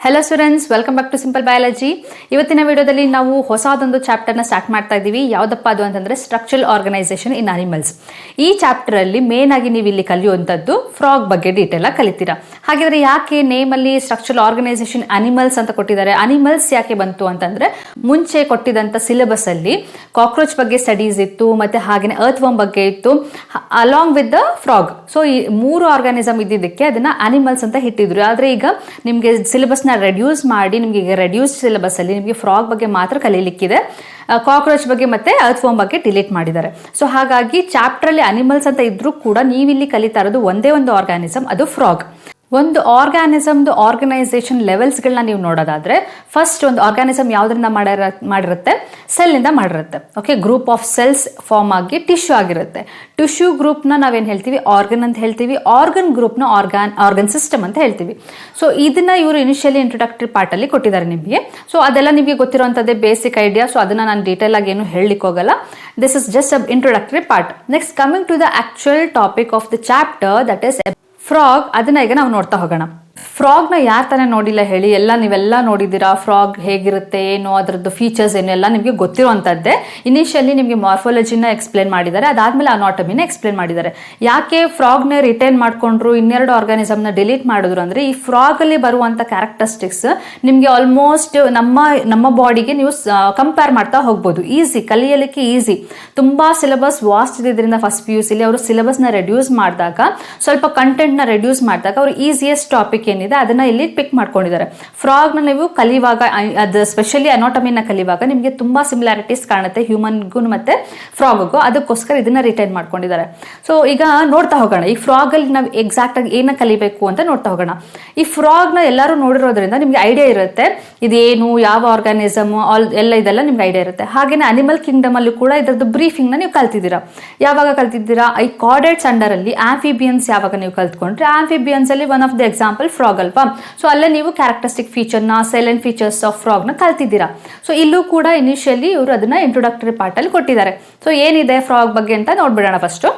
Hello students welcome back to simple biology ಇವತ್ತಿನ ವಿಡಿಯೋದಲ್ಲಿ ನಾವು ಹೊಸದೊಂದು ಚಾಪ್ಟರ್ನ ಸ್ಟಾರ್ಟ್ ಮಾಡ್ತಾ ಇದ್ದೀವಿ. ಯಾವುದಪ್ಪ ಅದು ಅಂತಂದ್ರೆ ಸ್ಟ್ರಕ್ಚರಲ್ ಆರ್ಗನೈಸೇಷನ್ ಇನ್ ಅನಿಮಲ್ಸ್ ಈ ಚಾಪ್ಟರ್ ಅಲ್ಲಿ ಮೇನ್ ಆಗಿ ನೀವು ಇಲ್ಲಿ ಕಲಿಯುವಂಥದ್ದು ಫ್ರಾಗ್ ಬಗ್ಗೆ ಡೀಟೇಲ್ ಆಗಿ ಕಲಿತೀರಾ. ಹಾಗಿದ್ರೆ ಯಾಕೆ ನೇಮ್ ಅಲ್ಲಿ ಸ್ಟ್ರಕ್ಚರಲ್ ಆರ್ಗನೈಸೇಷನ್ ಅನಿಮಲ್ಸ್ ಅಂತ ಕೊಟ್ಟಿದ್ದಾರೆ? ಅನಿಮಲ್ಸ್ ಯಾಕೆ ಬಂತು ಅಂತಂದ್ರೆ ಮುಂಚೆ ಕೊಟ್ಟಿದಂತ ಸಿಲೆಬಸ್ಸಲ್ಲಿ ಕಾಕ್ರೋಚ್ ಬಗ್ಗೆ ಸ್ಟಡೀಸ್ ಇತ್ತು, ಮತ್ತೆ ಹಾಗೆಯೇ ಅರ್ತ್ ವರ್ಮ್ ಬಗ್ಗೆ ಇತ್ತು along with the frog so ಈ ಮೂರು ಆರ್ಗಾನಿಸಮ್ ಇದ್ದಿದ್ದಕ್ಕೆ ಅದನ್ನ ಅನಿಮಲ್ಸ್ ಅಂತ ಇಟ್ಟಿದ್ರು ಆದ್ರೆ ಈಗ ನಿಮಗೆ ಸಿಲೆಬಸ್ನ ರೆಡ್ಯೂಸ್ ಮಾಡಿ ನಿಮಗೆ ಈಗ ರೆಡ್ಯೂಸ್ ಸಿಲೆಬಸ್ ಅಲ್ಲಿ ನಿಮಗೆ ಫ್ರಾಗ್ ಬಗ್ಗೆ ಮಾತ್ರ ಕಲೀಲಿಕ್ಕಿದೆ. ಕಾಕ್ರೋಚ್ ಬಗ್ಗೆ ಮತ್ತೆ ಅರ್ತ್ ಫೋಮ್ ಬಗ್ಗೆ ಡಿಲೀಟ್ ಮಾಡಿದ್ದಾರೆ. ಸೊ ಹಾಗಾಗಿ ಚಾಪ್ಟರ್ ಅಲ್ಲಿ ಅನಿಮಲ್ಸ್ ಅಂತ ಇದ್ರೂ ಕೂಡ ನೀವಿಲ್ಲಿ ಕಲಿತಾ ಇರೋದು ಒಂದೇ ಒಂದು ಆರ್ಗಾನಿಸಮ್ ಅದು ಫ್ರಾಗ್ ಒಂದು ಆರ್ಗ್ಯಾನಿಸಮ್ದು ಆರ್ಗನೈಸೇಷನ್ ಲೆವೆಲ್ಸ್ಗಳನ್ನ ನೀವು ನೋಡೋದಾದ್ರೆ ಫಸ್ಟ್ ಒಂದು ಆರ್ಗ್ಯಾನಿಸಮ್ ಯಾವುದರಿಂದ ಮಾಡಿರ, ಮಾಡಿರುತ್ತೆ? ಸೆಲ್ನಿಂದ ಮಾಡಿರುತ್ತೆ. Okay group of cells form ಆಗಿ ಟಿಶ್ಯೂ ಆಗಿರುತ್ತೆ. ಟಿಶ್ಯೂ ಗ್ರೂಪ್ನ ನಾವೇನು ಹೇಳ್ತೀವಿ? ಆರ್ಗನ್ ಅಂತ ಹೇಳ್ತೀವಿ. ಆರ್ಗನ್ ಗ್ರೂಪ್ನ ಆರ್ಗಾನ್ ಆರ್ಗನ್ ಸಿಸ್ಟಮ್ ಅಂತ ಹೇಳ್ತೀವಿ. ಸೊ ಇದನ್ನ ಇವರು ಇನಿಷಿಯಲಿ ಇಂಟ್ರೊಡಕ್ಟರಿ ಪಾರ್ಟಲ್ಲಿ ಕೊಟ್ಟಿದ್ದಾರೆ ನಿಮಗೆ. ಸೊ ಅದೆಲ್ಲ ನಿಮಗೆ ಗೊತ್ತಿರುವಂಥದ್ದೇ ಬೇಸಿಕ್ ಐಡಿಯಾ ಸೊ ಅದನ್ನ ನಾನು ಡೀಟೇಲ್ ಆಗಿ ಏನು ಹೇಳಲಿಕ್ಕೆ ಹೋಗಲ್ಲ. This is just a introductory part next coming to the actual topic of the chapter that is frog ಅದನ್ನ ಈಗ ನಾವು ನೋಡ್ತಾ ಹೋಗೋಣ. ಫ್ರಾಗ್ನ ಯಾರು ತಾನೇ ನೋಡಿಲ್ಲ ಹೇಳಿ, ಎಲ್ಲ ನೀವೆಲ್ಲ ನೋಡಿದ್ದೀರಾ? ಫ್ರಾಗ್ ಹೇಗಿರುತ್ತೆ, ಏನು, ಅದರದ್ದು ಫೀಚರ್ಸ್ ಏನು, ಎಲ್ಲ ನಿಮಗೆ ಗೊತ್ತಿರುವಂಥದ್ದೇ ಇನಿಷಿಯಲಿ ನಿಮಗೆ ಮಾರ್ಫಾಲಜಿನ ಎಕ್ಸ್ಪ್ಲೇನ್ ಮಾಡಿದ್ದಾರೆ, ಅದಾದ್ಮೇಲೆ ಅನಾಟಮಿನ ಎಕ್ಸ್ಪ್ಲೇನ್ ಮಾಡಿದ್ದಾರೆ. ಯಾಕೆ ಫ್ರಾಗ್ನ ರಿಟೈನ್ ಮಾಡ್ಕೊಂಡ್ರು, ಇನ್ನೆರಡು ಆರ್ಗಾನಿಸಮ್ನ ಡಿಲೀಟ್ ಮಾಡಿದ್ರು ಅಂದ್ರೆ, ಈ ಫ್ರಾಗಲ್ಲಿ ಬರುವಂಥ ಕ್ಯಾರೆಕ್ಟರಿಸ್ಟಿಕ್ಸ್ ನಿಮಗೆ ಆಲ್ಮೋಸ್ಟ್ ನಮ್ಮ ನಮ್ಮ ಬಾಡಿಗೆ ನೀವು ಕಂಪೇರ್ ಮಾಡ್ತಾ ಹೋಗ್ಬೋದು. ಈಸಿ ಕಲಿಯಲಿಕ್ಕೆ ಈಸಿ ತುಂಬಾ ಸಿಲೆಬಸ್ ವಾಸ್ಟ್ ಇದ್ರಿಂದ ಫಸ್ಟ್ ಪಿ ಯು ಸಿಲಿ ಅವರು ಸಿಲೆಬಸ್ನ ರೆಡ್ಯೂಸ್ ಮಾಡಿದಾಗ, ಸ್ವಲ್ಪ ಕಂಟೆಂಟ್ನ ರೆಡ್ಯೂಸ್ ಮಾಡಿದಾಗ, ಅವರು ಈಸಿಯೆಸ್ಟ್ ಟಾಪಿಕ್ ಏನಿದೆ ಅದನ್ನ ಇಲ್ಲಿ ಪಿಕ್ ಮಾಡ್ಕೊಂಡಿದ್ದಾರೆ. ಫ್ರಾಗ್ನ ನೀವು ಕಲಿಯುವಾಗ ಅದು ಸ್ಪೆಷಲಿ ಅನಾಟಮಿನ ಕಲಿಯುವಾಗ ನಿಮಗೆ ತುಂಬಾ ಸಿಮಿಲಾರಿಟೀಸ್ ಕಾಣುತ್ತೆ ಹ್ಯೂಮನ್ಗೂ ಮತ್ತೆ ಫ್ರಾಗ್ಗೂ ಅದಕ್ಕೋಸ್ಕರ ಇದನ್ನ ರಿಟೈನ್ ಮಾಡ್ಕೊಂಡಿದ್ದಾರೆ. ಸೊ ಈಗ ನೋಡ್ತಾ ಹೋಗೋಣ. ಈ ಫ್ರಾಗ್ ಅಲ್ಲಿ ನಾವು ಎಕ್ಸಾಕ್ಟ್ ಆಗಿ ಏನ ಕಲಿಬೇಕು ಅಂತ ನೋಡ್ತಾ ಹೋಗೋಣ. ಈ ಫ್ರಾಗ್ನ ಎಲ್ಲರೂ ನೋಡಿರೋದ್ರಿಂದ ನಿಮ್ಗೆ ಐಡಿಯಾ ಇರುತ್ತೆ. ಇದೇನು, ಯಾವ ಆರ್ಗಾನಿಸಮ್ ಆಲ್ ಎಲ್ಲ ಇದೆಲ್ಲ ನಿಮ್ಗೆ ಐಡಿಯಾ ಇರುತ್ತೆ. ಹಾಗೇನೆ ಅನಿಮಲ್ ಕಿಂಗ್ಡಮ್ ಅಲ್ಲೂ ಕೂಡ ಇದರದ್ದು ಬ್ರೀಫಿಂಗ್ನ ನೀವು ಕಲ್ತಿದ್ದೀರಾ. ಯಾವಾಗ ಕಲ್ತಿದ್ದೀರಾ? ಈ ಅಂಡರ್ ಅಲ್ಲಿ ಆಂಫಿಬಿಯನ್ಸ್ ಯಾವಾಗ ನೀವು ಕಲ್ತ್ಕೊಂಡ್ರೆ? ಆಂಫಿಬಿಯನ್ಸ್ ಅಲ್ಲಿ one of the example frog ಅಲ್ವಾ? ಸೊ ಅಲ್ಲೇ ನೀವು ಕ್ಯಾರೆಕ್ಟರಿಸ್ಟಿಕ್ನ ಸೈಲೆಂಟ್ ಫೀಚರ್ಸ್ ಆಫ್ ಫ್ರಾಗ್ನ ಕಲ್ತಿದ್ದೀರಾ. ಸೊ ಇಲ್ಲೂ ಕೂಡ ಇನಿಷಿಯಲಿ ಇವರು ಅದನ್ನ ಇಂಟ್ರೊಡಕ್ಟರಿ ಪಾರ್ಟ್ ಅಲ್ಲಿ ಕೊಟ್ಟಿದ್ದಾರೆ. ಸೊ ಏನಿದೆ ಫ್ರಾಗ್ ಬಗ್ಗೆ ಅಂತ ನೋಡ್ಬಿಡೋಣ ಫಸ್ಟು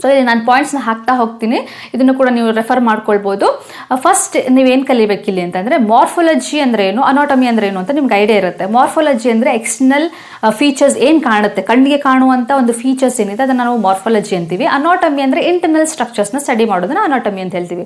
ಸೊ ಇಲ್ಲಿ ನಾನು ಪಾಯಿಂಟ್ಸ್ನ ಹಾಕ್ತಾ ಹೋಗ್ತೀನಿ. ಇದನ್ನು ಕೂಡ ನೀವು ರೆಫರ್ ಮಾಡ್ಕೊಳ್ಬೋದು. ಫಸ್ಟ್ ನೀವೇನು ಕಲಿಬೇಕಿಲ್ಲಿ ಅಂತಂದರೆ ಮಾರ್ಫಾಲಜಿ ಅಂದರೆ ಏನು ಅನಾಟಮಿ ಅಂದರೆ ಏನು ಅಂತ ನಿಮ್ಗೆ ಐಡಿಯಾ ಇರುತ್ತೆ. ಮಾರ್ಫಾಲಜಿ ಅಂದರೆ ಎಕ್ಸ್ಟರ್ನಲ್ ಫೀಚರ್ಸ್ ಏನು ಕಾಣುತ್ತೆ? ಕಣ್ಣಿಗೆ ಕಾಣುವಂಥ ಒಂದು ಫೀಚರ್ಸ್ ಏನಿದೆ, ಅದನ್ನು ನಾವು ಮಾರ್ಫಾಲಜಿ ಅಂತೀವಿ. ಅನಾಟಮಿ ಅಂದರೆ ಇಂಟರ್ನಲ್ ಸ್ಟ್ರಕ್ಚರ್ಸ್ನ ಸ್ಟಡಿ ಮಾಡೋದನ್ನ ಅನಾಟಮಿ ಅಂತ ಹೇಳ್ತೀವಿ.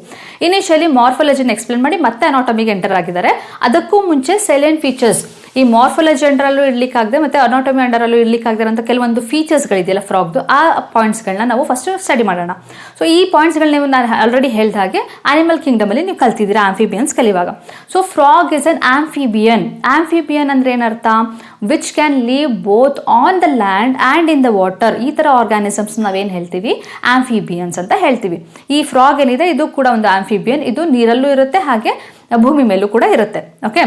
ಇನಿಷಿಯಲಿ ಮಾರ್ಫಾಲಜಿನ ಎಕ್ಸ್ಪ್ಲೇನ್ ಮಾಡಿ ಮತ್ತೆ ಅನಾಟಮಿಗೆ ಎಂಟರ್ ಆಗಿದ್ದಾರೆ. ಅದಕ್ಕೂ ಮುಂಚೆ ಸೈಲೆಂಟ್ ಫೀಚರ್ಸ್ ಈ ಮಾರ್ಫಾಲಜಿ ಅಂಡರಲ್ಲೂ ಇರ್ಲಿಕ್ಕಾಗದೆ ಮತ್ತೆ ಅನಾಟಮಿ ಅಂಡರಲ್ಲೂ ಇರ್ಲಿಕ್ಕಾಗದೆ ಅಂತ ಕೆಲವೊಂದು ಫೀಚರ್ಸ್ಗಳಿದೆಯಲ್ಲ ಫ್ರಾಕ್ದು ಆ ಪಾಯಿಂಟ್ಸ್ಗಳನ್ನ ನಾವು ಫಸ್ಟ್ ಸ್ಟಡಿ ಮಾಡೋಣ. ಸೊ ಈ ಪಾಯಿಂಟ್ಸ್ಗಳನ್ನ ನೀವು ನಾನು ಆಲ್ರೆಡಿ ಹೇಳಿದ ಹಾಗೆ ಆನಿಮಲ್ ಕಿಂಗ್ಡಮ್ ಅಲ್ಲಿ ನೀವು ಕಲ್ತಿದ್ದೀರಾ ಆಂಫಿಬಿಯನ್ಸ್ ಕಲಿಯುವಾಗ. So frog is an amphibian amphibian ಅಂದ್ರೆ ಏನರ್ಥ? Which can live both on the land and in the water ಈ ಥರ ಆರ್ಗಾನಿಸಮ್ಸ್ ನಾವೇನು ಹೇಳ್ತೀವಿ? ಆಂಫಿಬಿಯನ್ಸ್ ಅಂತ ಹೇಳ್ತೀವಿ. ಈ ಫ್ರಾಗ್ ಏನಿದೆ? ಇದು ಕೂಡ ಒಂದು ಆಂಫಿಬಿಯನ್ ಇದು ನೀರಲ್ಲೂ ಇರುತ್ತೆ, ಹಾಗೆ ಭೂಮಿ ಮೇಲೂ ಕೂಡ ಇರುತ್ತೆ. ಓಕೆ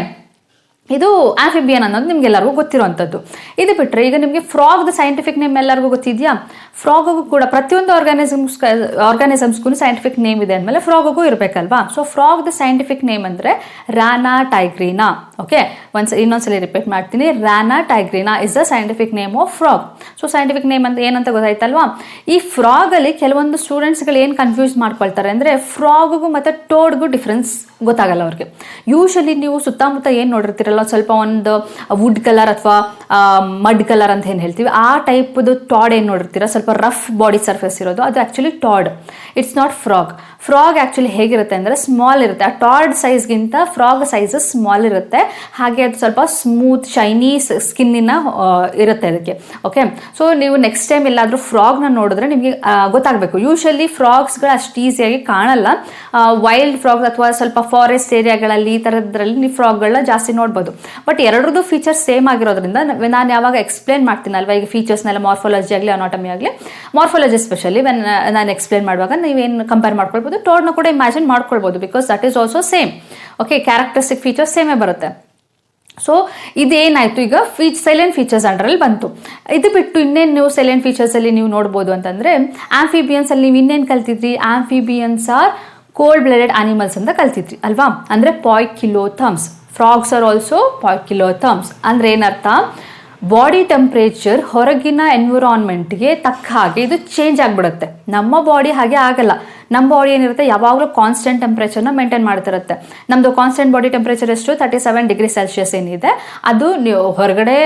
ಇದು ಆಫಿಬಿಯನ್ ಅನ್ನೋದು ನಿಮ್ಗೆಲ್ಲರಿಗೂ ಗೊತ್ತಿರುವಂಥದ್ದು. ಇದು ಬಿಟ್ಟರೆ ಈಗ ನಿಮಗೆ ಫ್ರಾಗ್ ದ ಸೈಂಟಿಫಿಕ್ ನೇಮ್ ಎಲ್ಲರಿಗೂ ಗೊತ್ತಿದೆಯಾ? ಫ್ರಾಗಗೂ ಕೂಡ ಪ್ರತಿಯೊಂದು ಆರ್ಗಾನಿಸಮ್ಸ್ ಆರ್ಗಾನಿಸಮ್ಸ್ಗೂ ಸೈಂಟಿಫಿಕ್ ನೇಮ್ ಇದೆ ಅಂದಮೇಲೆ ಫ್ರಾಗಗೂ ಇರಬೇಕಲ್ವಾ? ಸೊ ದ ಸೈಂಟಿಫಿಕ್ ನೇಮ್ ಅಂದರೆ ರಾನಾ ಟೈಗ್ರೀನಾ ಓಕೆ ಒಂದ್ಸ, ಇನ್ನೊಂದ್ಸಲಿ ರಿಪೀಟ್ ಮಾಡ್ತೀನಿ. Rana tigrina is the scientific name of frog so scientific name ಅಂತ ಏನಂತ ಗೊತ್ತಾಯ್ತಲ್ವಾ? ಈ ಫ್ರಾಗಲ್ಲಿ ಕೆಲವೊಂದು ಸ್ಟೂಡೆಂಟ್ಸ್ಗಳು ಏನು ಕನ್ಫ್ಯೂಸ್ ಮಾಡ್ಕೊಳ್ತಾರೆ ಅಂದರೆ ಫ್ರಾಗ್ಗೂ ಮತ್ತು ಟೋಡ್ಗೂ ಡಿಫ್ರೆನ್ಸ್ ಗೊತ್ತಾಗಲ್ಲ ಅವ್ರಿಗೆ. ಯೂಶಲಿ ನೀವು ಸುತ್ತಮುತ್ತ ಏನು ನೋಡಿರ್ತೀರಲ್ಲ, ಸ್ವಲ್ಪ ಒಂದು ವುಡ್ ಕಲರ್ ಅಥವಾ ಮಡ್ ಕಲರ್ ಅಂತ ಏನು ಹೇಳ್ತೀವಿ, ಆ ಟೈಪ್ದು ಟಾಡ್ ಏನು ನೋಡಿರ್ತೀರ, ಸ್ವಲ್ಪ ರಫ್ ಬಾಡಿ ಸರ್ಫೇಸ್ ಇರೋದು, ಅದು actually toad. It's not frog frog actually ಹೇಗಿರುತ್ತೆ ಅಂದರೆ ಸ್ಮಾಲ್ ಇರುತ್ತೆ. ಆ ಟಾಡ್ ಸೈಜ್ಗಿಂತ ಫ್ರಾಗ್ ಸೈಜಸ್ ಸ್ಮಾಲ್ ಇರುತ್ತೆ. ಹಾಗೆ ಅದು ಸ್ವಲ್ಪ ಸ್ಮೂತ್ ಶೈನಿ ಸ್ಕಿನ್ನಿನ ಇರುತ್ತೆ ಅದಕ್ಕೆ. ಓಕೆ ಸೊ ನೀವು ನೆಕ್ಸ್ಟ್ ಟೈಮ್ ಎಲ್ಲಾದರೂ ಫ್ರಾಗ್ನ ನೋಡಿದ್ರೆ ನಿಮಗೆ ಗೊತ್ತಾಗಬೇಕು. ಯೂಶಲಿ ಫ್ರಾಗ್ಸ್ಗಳು ಅಷ್ಟು ಈಸಿಯಾಗಿ ಕಾಣಲ್ಲ. ವೈಲ್ಡ್ ಫ್ರಾಗ್ಸ್ ಅಥವಾ ಸ್ವಲ್ಪ ಫಾರೆಸ್ಟ್ ಏರಿಯಾಗಳಲ್ಲಿ ಈ ಥರದ್ರಲ್ಲಿ ನೀವು ಫ್ರಾಗ್ಗಳನ್ನ ಜಾಸ್ತಿ ನೋಡ್ಬೋದು. ಬಟ್ ಎರಡರದ್ದು ಫೀಚರ್ಸ್ ಸೇಮ್ ಆಗಿರೋದ್ರಿಂದ ನಾನು ಯಾವಾಗ ಎಕ್ಸ್ಪ್ಲೇನ್ ಮಾಡ್ತೀನಲ್ವ? ಈಗ ಫೀಚರ್ಸ್ನೆಲ್ಲ ಮಾರ್ಫಾಲಜಿ ಆಗಲಿ ಅನಾಟಮಿ ಆಗಲಿ. ಮಾರ್ಫಾಲಜಿ ಸ್ಪೆಷಲಿ ವೆನ್ ನಾನು ಎಕ್ಸ್ಪ್ಲೇನ್ ಮಾಡುವಾಗ ನೀವೇನು ಕಂಪೇರ್ ಮಾಡ್ಕೊಳ್ಬೋದು. ಟೋಡ್ನ ಕೂಡ ಇಮ್ಯಾಜಿನ್ ಮಾಡ್ಕೊಳ್ಬೋದು because that is also same okay characteristic features ಸೇಮೇ ಬರುತ್ತೆ. ಸೊ ಇದೇನಾಯ್ತು ಈಗ? ಫೀಚ್ ಸೈಲೆಂಟ್ ಫೀಚರ್ಸ್ ಅಂಡರಲ್ಲಿ ಬಂತು. ಇದು ಬಿಟ್ಟು ಇನ್ನೇನು ನೀವು ಸೈಲೆಂಟ್ ಫೀಚರ್ಸಲ್ಲಿ ನೀವು ನೋಡ್ಬೋದು ಅಂತಂದರೆ ಆಂಫಿಬಿಯನ್ಸ್ ಅಲ್ಲಿ ನೀವು ಇನ್ನೇನು ಕಲ್ತಿದ್ರಿ? Amphibians are cold blooded animals ಅಂತ ಕಲ್ತಿದ್ರಿ, ಅಲ್ವಾ? ಅಂದರೆ poikilotherms frogs are also poikilotherms ಅಂದ್ರೆ ಏನರ್ಥ? ಬಾಡಿ ಟೆಂಪ್ರೇಚರ್ ಹೊರಗಿನ ಎನ್ವಿರಾನ್ಮೆಂಟ್ಗೆ ತಕ್ಕ ಹಾಗೆ ಇದು ಚೇಂಜ್ ಆಗಿಬಿಡುತ್ತೆ. ನಮ್ಮ ಬಾಡಿ ಹಾಗೆ ಆಗಲ್ಲ. ನಮ್ಮ ಬಾಡಿ ಏನಿರುತ್ತೆ ಯಾವಾಗಲೂ ಕಾನ್ಸ್ಟೆಂಟ್ ಟೆಂಪ್ರೇಚರ್ನ ಮೇಂಟೈನ್ ಮಾಡ್ತಿರುತ್ತೆ. ನಮ್ಮದು ಕಾನ್ಸ್ಟೆಂಟ್ ಬಾಡಿ ಟೆಂಪ್ರೇಚರ್ ಎಷ್ಟು? ತರ್ಟಿ ಸೆವೆನ್ ಡಿಗ್ರಿ ಸೆಲ್ಸಿಯಸ್ ಏನಿದೆ. ಅದು ಹೊರಗಡೆ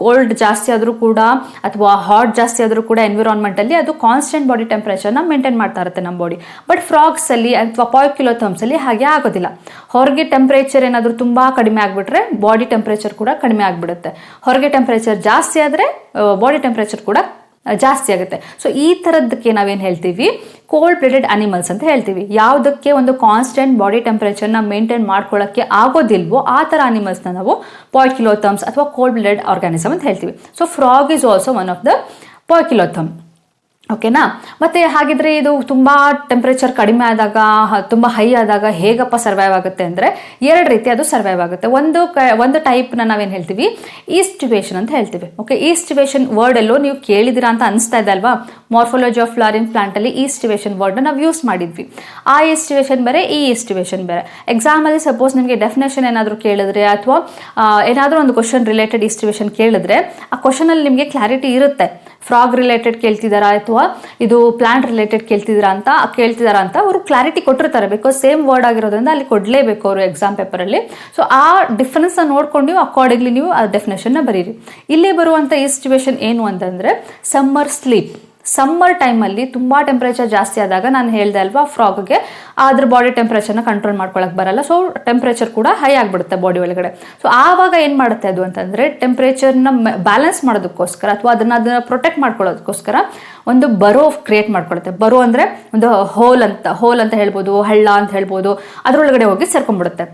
ಕೋಲ್ಡ್ ಜಾಸ್ತಿ ಆದರೂ ಕೂಡ ಅಥವಾ ಹಾಟ್ ಜಾಸ್ತಿ ಆದರೂ ಕೂಡ ಎನ್ವಿರಾನ್ಮೆಂಟಲ್ಲಿ ಅದು ಕಾನ್ಸ್ಟೆಂಟ್ ಬಾಡಿ ಟೆಂಪ್ರೇಚರ್ನ ಮೇಂಟೈನ್ ಮಾಡ್ತಾ ಇರುತ್ತೆ ನಮ್ಮ ಬಾಡಿ ಬಟ್ ಫ್ರಾಗ್ಸಲ್ಲಿ ಅಥವಾ ಪಾಯ್ಕಿಲೋಥಮ್ಸಲ್ಲಿ ಹಾಗೆ ಆಗೋದಿಲ್ಲ. ಹೊರಗೆ ಟೆಂಪ್ರೇಚರ್ ಏನಾದರೂ ತುಂಬ ಕಡಿಮೆ ಆಗಿಬಿಟ್ರೆ ಬಾಡಿ ಟೆಂಪ್ರೇಚರ್ ಕೂಡ ಕಡಿಮೆ ಆಗಿಬಿಡುತ್ತೆ. ಹೊರಗೆ ಟೆಂಪ್ರೇಚರ್ ಜಾಸ್ತಿ ಆದರೆ ಬಾಡಿ ಟೆಂಪ್ರೇಚರ್ ಕೂಡ ಜಾಸ್ತಿ ಆಗುತ್ತೆ. ಸೊ ಈ ಥರದ್ದಕ್ಕೆ ನಾವೇನು ಹೇಳ್ತೀವಿ? ಕೋಲ್ಡ್ ಬ್ಲಡೆಡ್ ಅನಿಮಲ್ಸ್ ಅಂತ ಹೇಳ್ತೀವಿ. ಯಾವುದಕ್ಕೆ ಒಂದು ಕಾನ್ಸ್ಟೆಂಟ್ ಬಾಡಿ ಟೆಂಪರೇಚರ್ನ ಮೇಂಟೈನ್ ಮಾಡ್ಕೊಳ್ಳೋಕ್ಕೆ ಆಗೋದಿಲ್ವೋ ಆ ಥರ ಅನಿಮಲ್ಸ್ನ ನಾವು ಪಾಯ್ಕಿಲೋಥಮ್ಸ್ ಅಥವಾ ಕೋಲ್ಡ್ ಬ್ಲಡೆಡ್ ಆರ್ಗಾನಿಸಮ್ ಅಂತ ಹೇಳ್ತೀವಿ. So frog is also one of the poikilotherm ಓಕೆನಾ ಮತ್ತೆ ಹಾಗಿದ್ರೆ ಇದು ತುಂಬ ಟೆಂಪ್ರೇಚರ್ ಕಡಿಮೆ ಆದಾಗ ತುಂಬ ಹೈ ಆದಾಗ ಹೇಗಪ್ಪ ಸರ್ವೈವ್ ಆಗುತ್ತೆ ಅಂದರೆ ಎರಡು ರೀತಿ ಅದು ಸರ್ವೈವ್ ಆಗುತ್ತೆ. ಒಂದು ಕ, ಒಂದು ಟೈಪ್ನ ನಾವೇನು ಹೇಳ್ತೀವಿ? ಈಸ್ಟಿವೇಷನ್ ಅಂತ ಹೇಳ್ತೀವಿ. ಓಕೆ ಈಸ್ಟಿವೇಷನ್ ವರ್ಡಲ್ಲೂ ನೀವು ಕೇಳಿದಿರಾ ಅಂತ ಅನಿಸ್ತಾ ಇದೆ ಅಲ್ವಾ? ಮಾರ್ಫಾಲಜಿ ಆಫ್ ಫ್ಲಾರಿನ್ ಪ್ಲಾಂಟಲ್ಲಿ ಈಸ್ಟಿವೇಷನ್ ವರ್ಡ್ನ ನಾವು ಯೂಸ್ ಮಾಡಿದ್ವಿ. ಆ ಈಸ್ಟಿವೇಷನ್ ಬೇರೆ, ಈ ಈಸ್ಟಿವೇಷನ್ ಬೇರೆ. ಎಕ್ಸಾಮಲ್ಲಿ ಸಪೋಸ್ ನಿಮಗೆ ಡೆಫಿನೇಷನ್ ಏನಾದರೂ ಕೇಳಿದ್ರೆ ಅಥವಾ ಏನಾದರೂ ಒಂದು ಕ್ವಶನ್ ರಿಲೇಟೆಡ್ ಈಸ್ಟಿವೇಷನ್ ಕೇಳಿದ್ರೆ, ಆ ಕ್ವಶನಲ್ಲಿ ನಿಮಗೆ ಕ್ಲಾರಿಟಿ ಇರುತ್ತೆ. ಫ್ರಾಗ್ ರಿಲೇಟೆಡ್ ಕೇಳ್ತಿದ್ದಾರಾ ಅಥವಾ ಇದು ಪ್ಲಾಂಟ್ ರಿಲೇಟೆಡ್ ಕೇಳ್ತಿದಾರ ಅಂತ ಕೇಳ್ತಿದಾರಾ ಅಂತ ಅವರು ಕ್ಲಾರಿಟಿ ಕೊಟ್ಟಿರ್ತಾರೆ ಬಿಕಾಸ್ ಸೇಮ್ ವರ್ಡ್ ಆಗಿರೋದ್ರಿಂದ ಅಲ್ಲಿ ಕೊಡಲೇಬೇಕು ಅವರು ಎಕ್ಸಾಮ್ ಪೇಪರಲ್ಲಿ ಸೊ ಆ ಡಿಫ್ರೆನ್ಸ್ನ ನೋಡ್ಕೊಂಡು ನೀವು ಅಕಾರ್ಡಿಂಗ್ಲಿ ನೀವು ಆ ಡೆಫಿನೇಷನ್ನ ಬರೀರಿ. ಇಲ್ಲಿ ಬರುವಂಥ ಈ ಸಿಚುವೇಶನ್ ಏನು ಅಂತಂದರೆ ಸಮ್ಮರ್ ಸ್ಲೀಪ್ ಸಮ್ಮರ್ ಟೈಮಲ್ಲಿ ತುಂಬ ಟೆಂಪ್ರೇಚರ್ ಜಾಸ್ತಿ ಆದಾಗ ನಾನು ಹೇಳ್ದೆ ಅಲ್ವಾ ಫ್ರಾಗ್ಗೆ ಅದ್ರ ಬಾಡಿ ಟೆಂಪ್ರೇಚರ್ನ ಕಂಟ್ರೋಲ್ ಮಾಡ್ಕೊಳಕ್ಕೆ ಬರಲ್ಲ. ಸೊ ಟೆಂಪ್ರೇಚರ್ ಕೂಡ ಹೈ ಆಗಿಬಿಡುತ್ತೆ ಬಾಡಿ ಒಳಗಡೆ. ಸೊ ಆವಾಗ ಏನು ಮಾಡುತ್ತೆ ಅದು ಅಂತಂದರೆ ಟೆಂಪ್ರೇಚರ್ನ ಬ್ಯಾಲೆನ್ಸ್ ಮಾಡೋದಕ್ಕೋಸ್ಕರ ಅಥವಾ ಅದನ್ನ ಅದನ್ನ ಪ್ರೊಟೆಕ್ಟ್ ಮಾಡ್ಕೊಳ್ಳೋದಕ್ಕೋಸ್ಕರ ಒಂದು ಬರೋ ಕ್ರಿಯೇಟ್ ಮಾಡ್ಕೊಳುತ್ತೆ. ಬರೋ ಅಂದರೆ ಒಂದು ಹೋಲ್ ಅಂತ ಹೋಲ್ ಅಂತ ಹೇಳ್ಬೋದು, ಹಳ್ಳ ಅಂತ ಹೇಳ್ಬೋದು, ಅದರೊಳಗಡೆ ಹೋಗಿ ಸೇರ್ಕೊಂಡ್ಬಿಡುತ್ತೆ.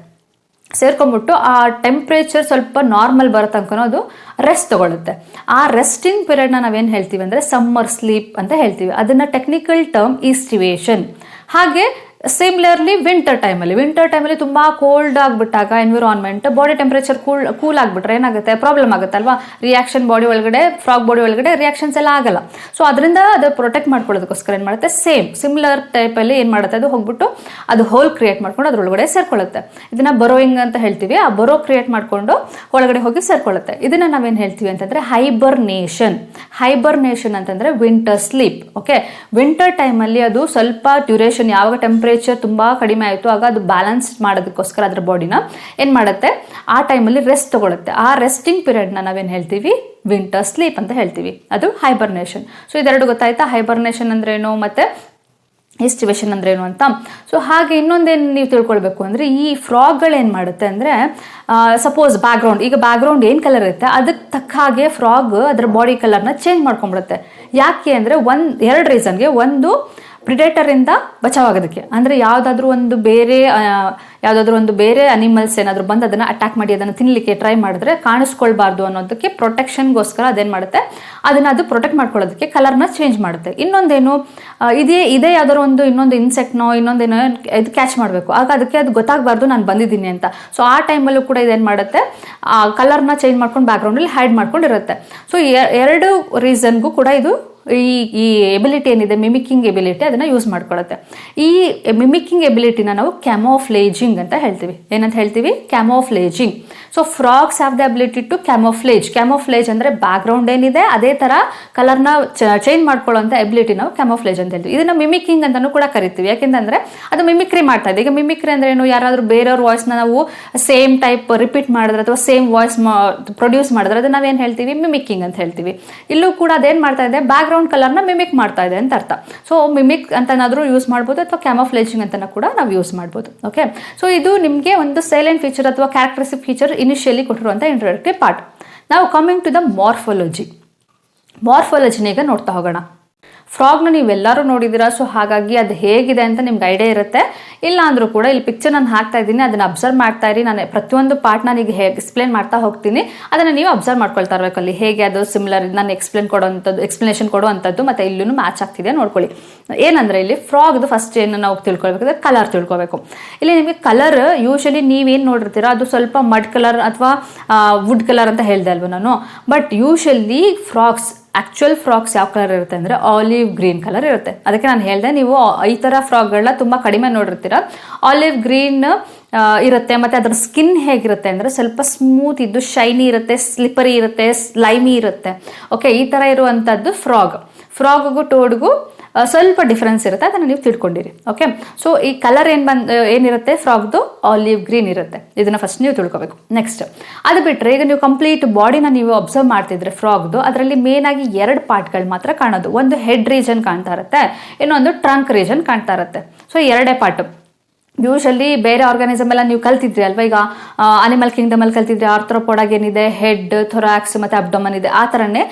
ಸೇರ್ಕೊಂಡ್ಬಿಟ್ಟು ಆ ಟೆಂಪ್ರೇಚರ್ ಸ್ವಲ್ಪ ನಾರ್ಮಲ್ ಬರೋ ತನಕ ಅದು ರೆಸ್ಟ್ ತಗೊಳುತ್ತೆ ಆ ರೆಸ್ಟಿಂಗ್ ಪೀರಿಯಡ್ನ ನಾವೇನು ಹೇಳ್ತೀವಿ ಅಂದರೆ ಸಮ್ಮರ್ ಸ್ಲೀಪ್ ಅಂತ ಹೇಳ್ತೀವಿ. ಅದನ್ನು ಟೆಕ್ನಿಕಲ್ ಟರ್ಮ್ ಈಸ್ಟಿವೇಷನ್ ಹಾಗೆ ಸಿಮಿಲರ್ಲಿ ವಿಂಟರ್ ಟೈಮಲ್ಲಿ ವಿಂಟರ್ ಟೈಮಲ್ಲಿ ತುಂಬ cold ಆಗಿಬಿಟ್ಟಾಗ environment body temperature cool cool ಆಗಿಬಿಟ್ರೆ ಏನಾಗುತ್ತೆ? ಪ್ರಾಬ್ಲಮ್ ಆಗುತ್ತೆ ಅಲ್ವಾ? ರಿಯಾಕ್ಷನ್ ಬಾಡಿ ಒಳಗಡೆ ಫ್ರಾಗ್ ಬಾಡಿ ಒಳಗಡೆ ರಿಯಾಕ್ಷನ್ಸ್ ಎಲ್ಲ ಆಗಲ್ಲ. ಸೊ ಅದರಿಂದ ಅದು ಪ್ರೊಟೆಕ್ಟ್ ಮಾಡ್ಕೊಳ್ಳೋದಕ್ಕೋಸ್ಕರ ಏನು ಮಾಡುತ್ತೆ? ಸೇಮ್ ಸಿಮಿಲರ್ ಟೈಪಲ್ಲಿ ಏನು ಮಾಡುತ್ತೆ? ಅದು ಹೋಗ್ಬಿಟ್ಟು ಅದು ಹೋಲ್ ಕ್ರಿಯೇಟ್ ಮಾಡ್ಕೊಂಡು ಅದ್ರೊಳಗಡೆ ಸೇರ್ಕೊಳ್ಳುತ್ತೆ. ಇದನ್ನ ಬರೋಯಿಂಗ್ ಅಂತ ಹೇಳ್ತೀವಿ. ಆ ಬರೋ ಕ್ರಿಯೇಟ್ ಮಾಡಿಕೊಂಡು ಒಳಗಡೆ ಹೋಗಿ ಸೇರ್ಕೊಳ್ಳುತ್ತೆ. ಇದನ್ನ ನಾವೇನು ಹೇಳ್ತೀವಿ ಅಂತಂದ್ರೆ ಹೈಬರ್ನೇಷನ್ ಹೈಬರ್ನೇಷನ್ ಅಂತಂದ್ರೆ ವಿಂಟರ್ ಸ್ಲೀಪ್ ಓಕೆ ವಿಂಟರ್ ಟೈಮಲ್ಲಿ ಅದು ಸ್ವಲ್ಪ ಡ್ಯೂರೇಷನ್ ಯಾವಾಗ ಟೆಂಪ್ರೇಚರ್ ತುಂಬ ಕಡಿಮೆ ಆಯಿತು. ಆಗ ಅದು ಬ್ಯಾಲೆನ್ಸ್ ಮಾಡೋದಕ್ಕೋಸ್ಕರ ಅದರ ಬಾಡಿನ ಏನು ಮಾಡುತ್ತೆ? ಆ ಟೈಮಲ್ಲಿ ರೆಸ್ಟ್ ತಗೊಳುತ್ತೆ. ಆ ರೆಸ್ಟಿಂಗ್ ಪೀರಿಯಡ್ನ ನಾವೇನು ಹೇಳ್ತೀವಿ? ವಿಂಟರ್ ಸ್ಲೀಪ್ ಅಂತ ಹೇಳ್ತೀವಿ. ಅದು ಹೈಬರ್ನೇಷನ್ ಸೊ ಇದೆರಡು ಗೊತ್ತಾಯ್ತಾ? ಹೈಬರ್ನೇಷನ್ ಅಂದ್ರೇನು? ಮತ್ತೆ ಇಸ್ಟಿವೇಷನ್ ಅಂದ್ರೆ ಏನು ಅಂತ? ಸೊ ಹಾಗೆ ಇನ್ನೊಂದೇನು ನೀವು ತಿಳ್ಕೊಳ್ಬೇಕು ಅಂದರೆ, ಈ ಫ್ರಾಗ್ಗಳು ಏನು ಮಾಡುತ್ತೆ ಅಂದರೆ ಸಪೋಸ್ ಬ್ಯಾಕ್ಗ್ರೌಂಡ್ ಈಗ ಬ್ಯಾಕ್ಗ್ರೌಂಡ್ ಏನು ಕಲರ್ ಇರುತ್ತೆ? ಅದಕ್ಕೆ ತಕ್ಕ ಹಾಗೆ ಫ್ರಾಗ್ ಅದರ ಬಾಡಿ ಕಲರ್ನ ಚೇಂಜ್ ಮಾಡ್ಕೊಂಡ್ಬಿಡುತ್ತೆ. ಯಾಕೆ ಅಂದರೆ ಒಂದು, ಎರಡು ರೀಸನ್ಗೆ ಒಂದು ಪ್ರಿಡೇಟರಿಂದ ಬಚಾವಾಗೋದಕ್ಕೆ. ಅಂದರೆ ಯಾವುದಾದ್ರೂ ಒಂದು ಬೇರೆ ಯಾವುದಾದ್ರೂ ಒಂದು ಬೇರೆ ಅನಿಮಲ್ಸ್ ಏನಾದರೂ ಬಂದು ಅದನ್ನು ಅಟ್ಯಾಕ್ ಮಾಡಿ, ಅದನ್ನು ತಿನ್ನಲಿಕ್ಕೆ ಟ್ರೈ ಮಾಡಿದ್ರೆ ಕಾಣಿಸ್ಕೊಳ್ಬಾರ್ದು ಅನ್ನೋದಕ್ಕೆ ಪ್ರೊಟೆಕ್ಷನ್ಗೋಸ್ಕರ ಅದೇನು ಮಾಡುತ್ತೆ? ಅದನ್ನು ಅದು ಪ್ರೊಟೆಕ್ಟ್ ಮಾಡ್ಕೊಳ್ಳೋದಕ್ಕೆ ಕಲರ್ನ ಚೇಂಜ್ ಮಾಡುತ್ತೆ. ಇನ್ನೊಂದೇನು ಇದೇ ಇದೇ ಯಾವ್ದಾದ್ರು ಒಂದು ಇನ್ನೊಂದು ಇನ್ಸೆಕ್ಟ್ನೋ ಇನ್ನೊಂದೇನೋ ಇದು ಕ್ಯಾಚ್ ಮಾಡಬೇಕು. ಆಗ ಅದಕ್ಕೆ ಅದು ಗೊತ್ತಾಗಬಾರ್ದು, ನಾನು ಬಂದಿದ್ದೀನಿ ಅಂತ. ಸೊ ಆ ಟೈಮಲ್ಲೂ ಕೂಡ ಇದೇನು ಮಾಡುತ್ತೆ? ಆ ಕಲರ್ನ ಚೇಂಜ್ ಮಾಡ್ಕೊಂಡು ಬ್ಯಾಕ್ಗ್ರೌಂಡಲ್ಲಿ ಹೈಡ್ ಮಾಡ್ಕೊಂಡಿರುತ್ತೆ. ಸೊ ಎರಡು ರೀಸನ್ಗೂ ಕೂಡ ಇದು ಈ ಈ ಎಬಿಲಿಟಿ ಏನಿದೆ ಮಿಮಿಕಿಂಗ್ ಎಬಿಲಿಟಿ ಅದನ್ನು ಯೂಸ್ ಮಾಡ್ಕೊಳತ್ತೆ. ಈ ಮಿಮಿಕಿಂಗ್ ಎಬಿಲಿಟಿನ ನಾವು ಕ್ಯಾಮೋಫ್ಲೇಜಿಂಗ್ ಅಂತ ಹೇಳ್ತೀವಿ. ಏನಂತ ಹೇಳ್ತೀವಿ? Camouflaging so frogs have the ability to camouflage camouflage ಅಂದ್ರೆ ಬ್ಯಾಕ್ಗ್ರೌಂಡ್ ಏನಿದೆ, ಅದೇ ತರ ಕಲರ್ನ ಚೇಂಜ್ ಮಾಡ್ಕೊಳ್ಳೋಂಥ ಎಬಿಲಿಟಿ ನಾವು ಕ್ಯಾಮೋಫ್ಲೇಜ್ ಅಂತ ಹೇಳ್ತೀವಿ. ಇದನ್ನ ಮಿಮಿಕಿಂಗ್ ಅಂತಾನೂ ಕೂಡ ಕರಿತೀವಿ. ಯಾಕೆಂದ್ರೆ ಅದು ಮಿಮಿಕ್ರಿ ಮಾಡ್ತಾ ಇದೆ. ಈಗ ಮಿಮಿಕ್ರಿ ಅಂದ್ರೆ ಏನು? ಯಾರಾದ್ರೂ ಬೇರೆಯವ್ರ ವಾಯ್ಸ್ನ ನಾವು ಸೇಮ್ ಟೈಪ್ ರಿಪೀಟ್ ಮಾಡಿದ್ರೆ ಅಥವಾ ಸೇಮ್ ವಾಯ್ಸ್ ಪ್ರೊಡ್ಯೂಸ್ ಮಾಡಿದ್ರೆ ಅದನ್ನ ನಾವೇನು ಹೇಳ್ತೀವಿ? ಮಿಮಿಕಿಂಗ್ ಅಂತ ಹೇಳ್ತೀವಿ. ಇಲ್ಲೂ ಕೂಡ ಅದೇನು ಮಾಡ್ತಾ ಇದೆ? ಬ್ಯಾಕ್ಗ್ರೌಂಡ್ ಕಲರ್ನ ಮಿಮಿಕ್ ಮಾಡ್ತಾ ಇದೆ ಅಂತ ಅರ್ಥ. ಸೊ ಮಿಮಿಕ್ ಅಂತನಾದರೂ ಯೂಸ್ ಮಾಡ್ಬೋದು ಅಥವಾ ಕ್ಯಾಮೋಫ್ಲೇಜಿಂಗ್ ಅಂತ ಕೂಡ ನಾವು ಯೂಸ್ ಮಾಡ್ಬೋದು. ಓಕೆ ಸೊ ಇದು ನಿಮಗೆ ಒಂದು ಸೈಲೆಂಟ್ ಫೀಚರ್ ಅಥವಾ ಕ್ಯಾರೆಕ್ಟರಿಸ್ಟಿಕ್ ಫೀಚರ್ ಇನಿಷಿಯಲಿ ಕೊಟ್ಟಿರುವಂಥ ಇಂಟ್ರೊಡಕ್ಟಿವ್ ಪಾರ್ಟ್ ನಾವು ಕಮಿಂಗ್ ಟು ದ ಮಾರ್ಫಾಲಜಿ ಮಾರ್ಫಾಲಜಿನ ಈಗ ನೋಡ್ತಾ ಹೋಗೋಣ. ಫ್ರಾಗ್ನ ನೀವೆಲ್ಲರೂ ನೋಡಿದ್ದೀರಾ? ಸೊ ಹಾಗಾಗಿ ಅದು ಹೇಗಿದೆ ಅಂತ ನಿಮ್ಗೆ ಐಡಿಯಾ ಇರುತ್ತೆ. ಇಲ್ಲ ಅಂದರೂ ಕೂಡ ಇಲ್ಲಿ ಪಿಕ್ಚರ್ ನಾನು ಹಾಕ್ತಾ ಇದ್ದೀನಿ. ಅದನ್ನು ಅಬ್ಸರ್ವ್ ಮಾಡ್ತಾ ಇರಿ. ನಾನು ಪ್ರತಿಯೊಂದು ಪಾರ್ಟ್ ನಾನು ಈಗ ಹೇಗೆ ಎಕ್ಸ್ಪ್ಲೇನ್ ಮಾಡ್ತಾ ಹೋಗ್ತೀನಿ. ಅದನ್ನು ನೀವು ಅಬ್ಸರ್ವ್ ಮಾಡ್ಕೊಳ್ತಾ ಇರಬೇಕು ಅಲ್ಲಿ. ಹೇಗೆ ಅದು ಸಿಮಿಲರ್ ನಾನು ಎಕ್ಸ್ಪ್ಲೇನ್ ಕೊಡೋವಂಥದ್ದು ಎಕ್ಸ್ಪ್ಲನೇಷನ್ ಕೊಡುವಂಥದ್ದು ಮತ್ತು ಇಲ್ಲೂ ಮ್ಯಾಚ್ ಆಗ್ತಿದೆ ನೋಡ್ಕೊಳ್ಳಿ. ಏನಂದರೆ ಇಲ್ಲಿ ಫ್ರಾಗ್ದು ಫಸ್ಟ್ ಏನು ನಾವು ತಿಳ್ಕೊಳ್ಬೇಕಂದ್ರೆ ಕಲರ್ ತಿಳ್ಕೊಬೇಕು. ಇಲ್ಲಿ ನಿಮಗೆ ಕಲರ್ ಯೂಶಲಿ ನೀವೇನು ನೋಡಿರ್ತೀರಾ? ಅದು ಸ್ವಲ್ಪ ಮಡ್ ಕಲರ್ ಅಥವಾ ವುಡ್ ಕಲರ್ ಅಂತ ಹೇಳಿದೆ ಅಲ್ವ ನಾನು? But usually frogs actual frogs ಯಾವ ಕಲರ್ ಇರುತ್ತೆ ಅಂದರೆ ಆಲಿವ್ ಗ್ರೀನ್ ಕಲರ್ ಇರುತ್ತೆ. ಅದಕ್ಕೆ ನಾನು ಹೇಳಿದೆ, ನೀವು ಈ ಥರ ಫ್ರಾಕ್ಗಳನ್ನ ತುಂಬ ಕಡಿಮೆ ನೋಡಿರ್ತೀರ. ಆಲಿವ್ ಗ್ರೀನ್ ಇರುತ್ತೆ, ಮತ್ತೆ ಅದರ ಸ್ಕಿನ್ ಹೇಗಿರುತ್ತೆ ಅಂದರೆ ಸ್ವಲ್ಪ ಸ್ಮೂತ್ ಇದ್ದು ಶೈನಿ ಇರುತ್ತೆ, ಸ್ಲಿಪರಿ ಇರುತ್ತೆ ಲೈಮಿ ಇರುತ್ತೆ. ಓಕೆ, ಈ ಥರ ಇರುವಂಥದ್ದು ಫ್ರಾಗ್. ಫ್ರಾಗ್ಗೂ ಟೋಡ್ಗೂ ಸ್ವಲ್ಪ ಡಿಫ್ರೆನ್ಸ್ ಇರುತ್ತೆ, ಅದನ್ನು ನೀವು ತಿಳ್ಕೊಂಡಿರಿ ಓಕೆ ಸೊ ಈ ಕಲರ್ ಏನು ಬಂದ್ ಏನಿರುತ್ತೆ? ಫ್ರಾಕ್ದು ಆಲಿವ್ ಗ್ರೀನ್ ಇರುತ್ತೆ. ಇದನ್ನ ಫಸ್ಟ್ ನೀವು ತಿಳ್ಕೊಬೇಕು. ನೆಕ್ಸ್ಟ್ ಅದು ಬಿಟ್ಟರೆ ಈಗ ನೀವು ಕಂಪ್ಲೀಟ್ ಬಾಡಿನ ನೀವು ಅಬ್ಸರ್ವ್ ಮಾಡ್ತಿದ್ರೆ ಫ್ರಾಕ್ದು ಅದರಲ್ಲಿ ಮೇನ್ ಆಗಿ ಎರಡು ಪಾರ್ಟ್ಗಳು ಮಾತ್ರ ಕಾಣೋದು. ಒಂದು ಹೆಡ್ ರೀಜನ್ ಕಾಣ್ತಾ ಇರುತ್ತೆ, ಇನ್ನೊಂದು ಟ್ರಂಕ್ ರೀಜನ್ ಕಾಣ್ತಾ ಇರುತ್ತೆ. ಸೊ ಎರಡೇ ಪಾರ್ಟ್ ಯೂಶಲಿ ಬೇರೆ ಆರ್ಗಾನಿಸಮ್ ಎಲ್ಲ ನೀವು ಕಲ್ತಿದ್ರಿ ಅಲ್ವಾ? ಈಗ ಅನಿಮಲ್ ಕಿಂಗ್ಡಮ್ ಅಲ್ಲಿ ಕಲ್ತಿದ್ರಿ ಆರ್ಥ್ರೋಪೋಡಾಗ ಏನಿದೆ ಹೆಡ್ ಥೊರಾಕ್ಸ್ ಮತ್ತೆ ಅಬ್ಡಮನ್ ಇದೆ. ಆ ಥರನೇ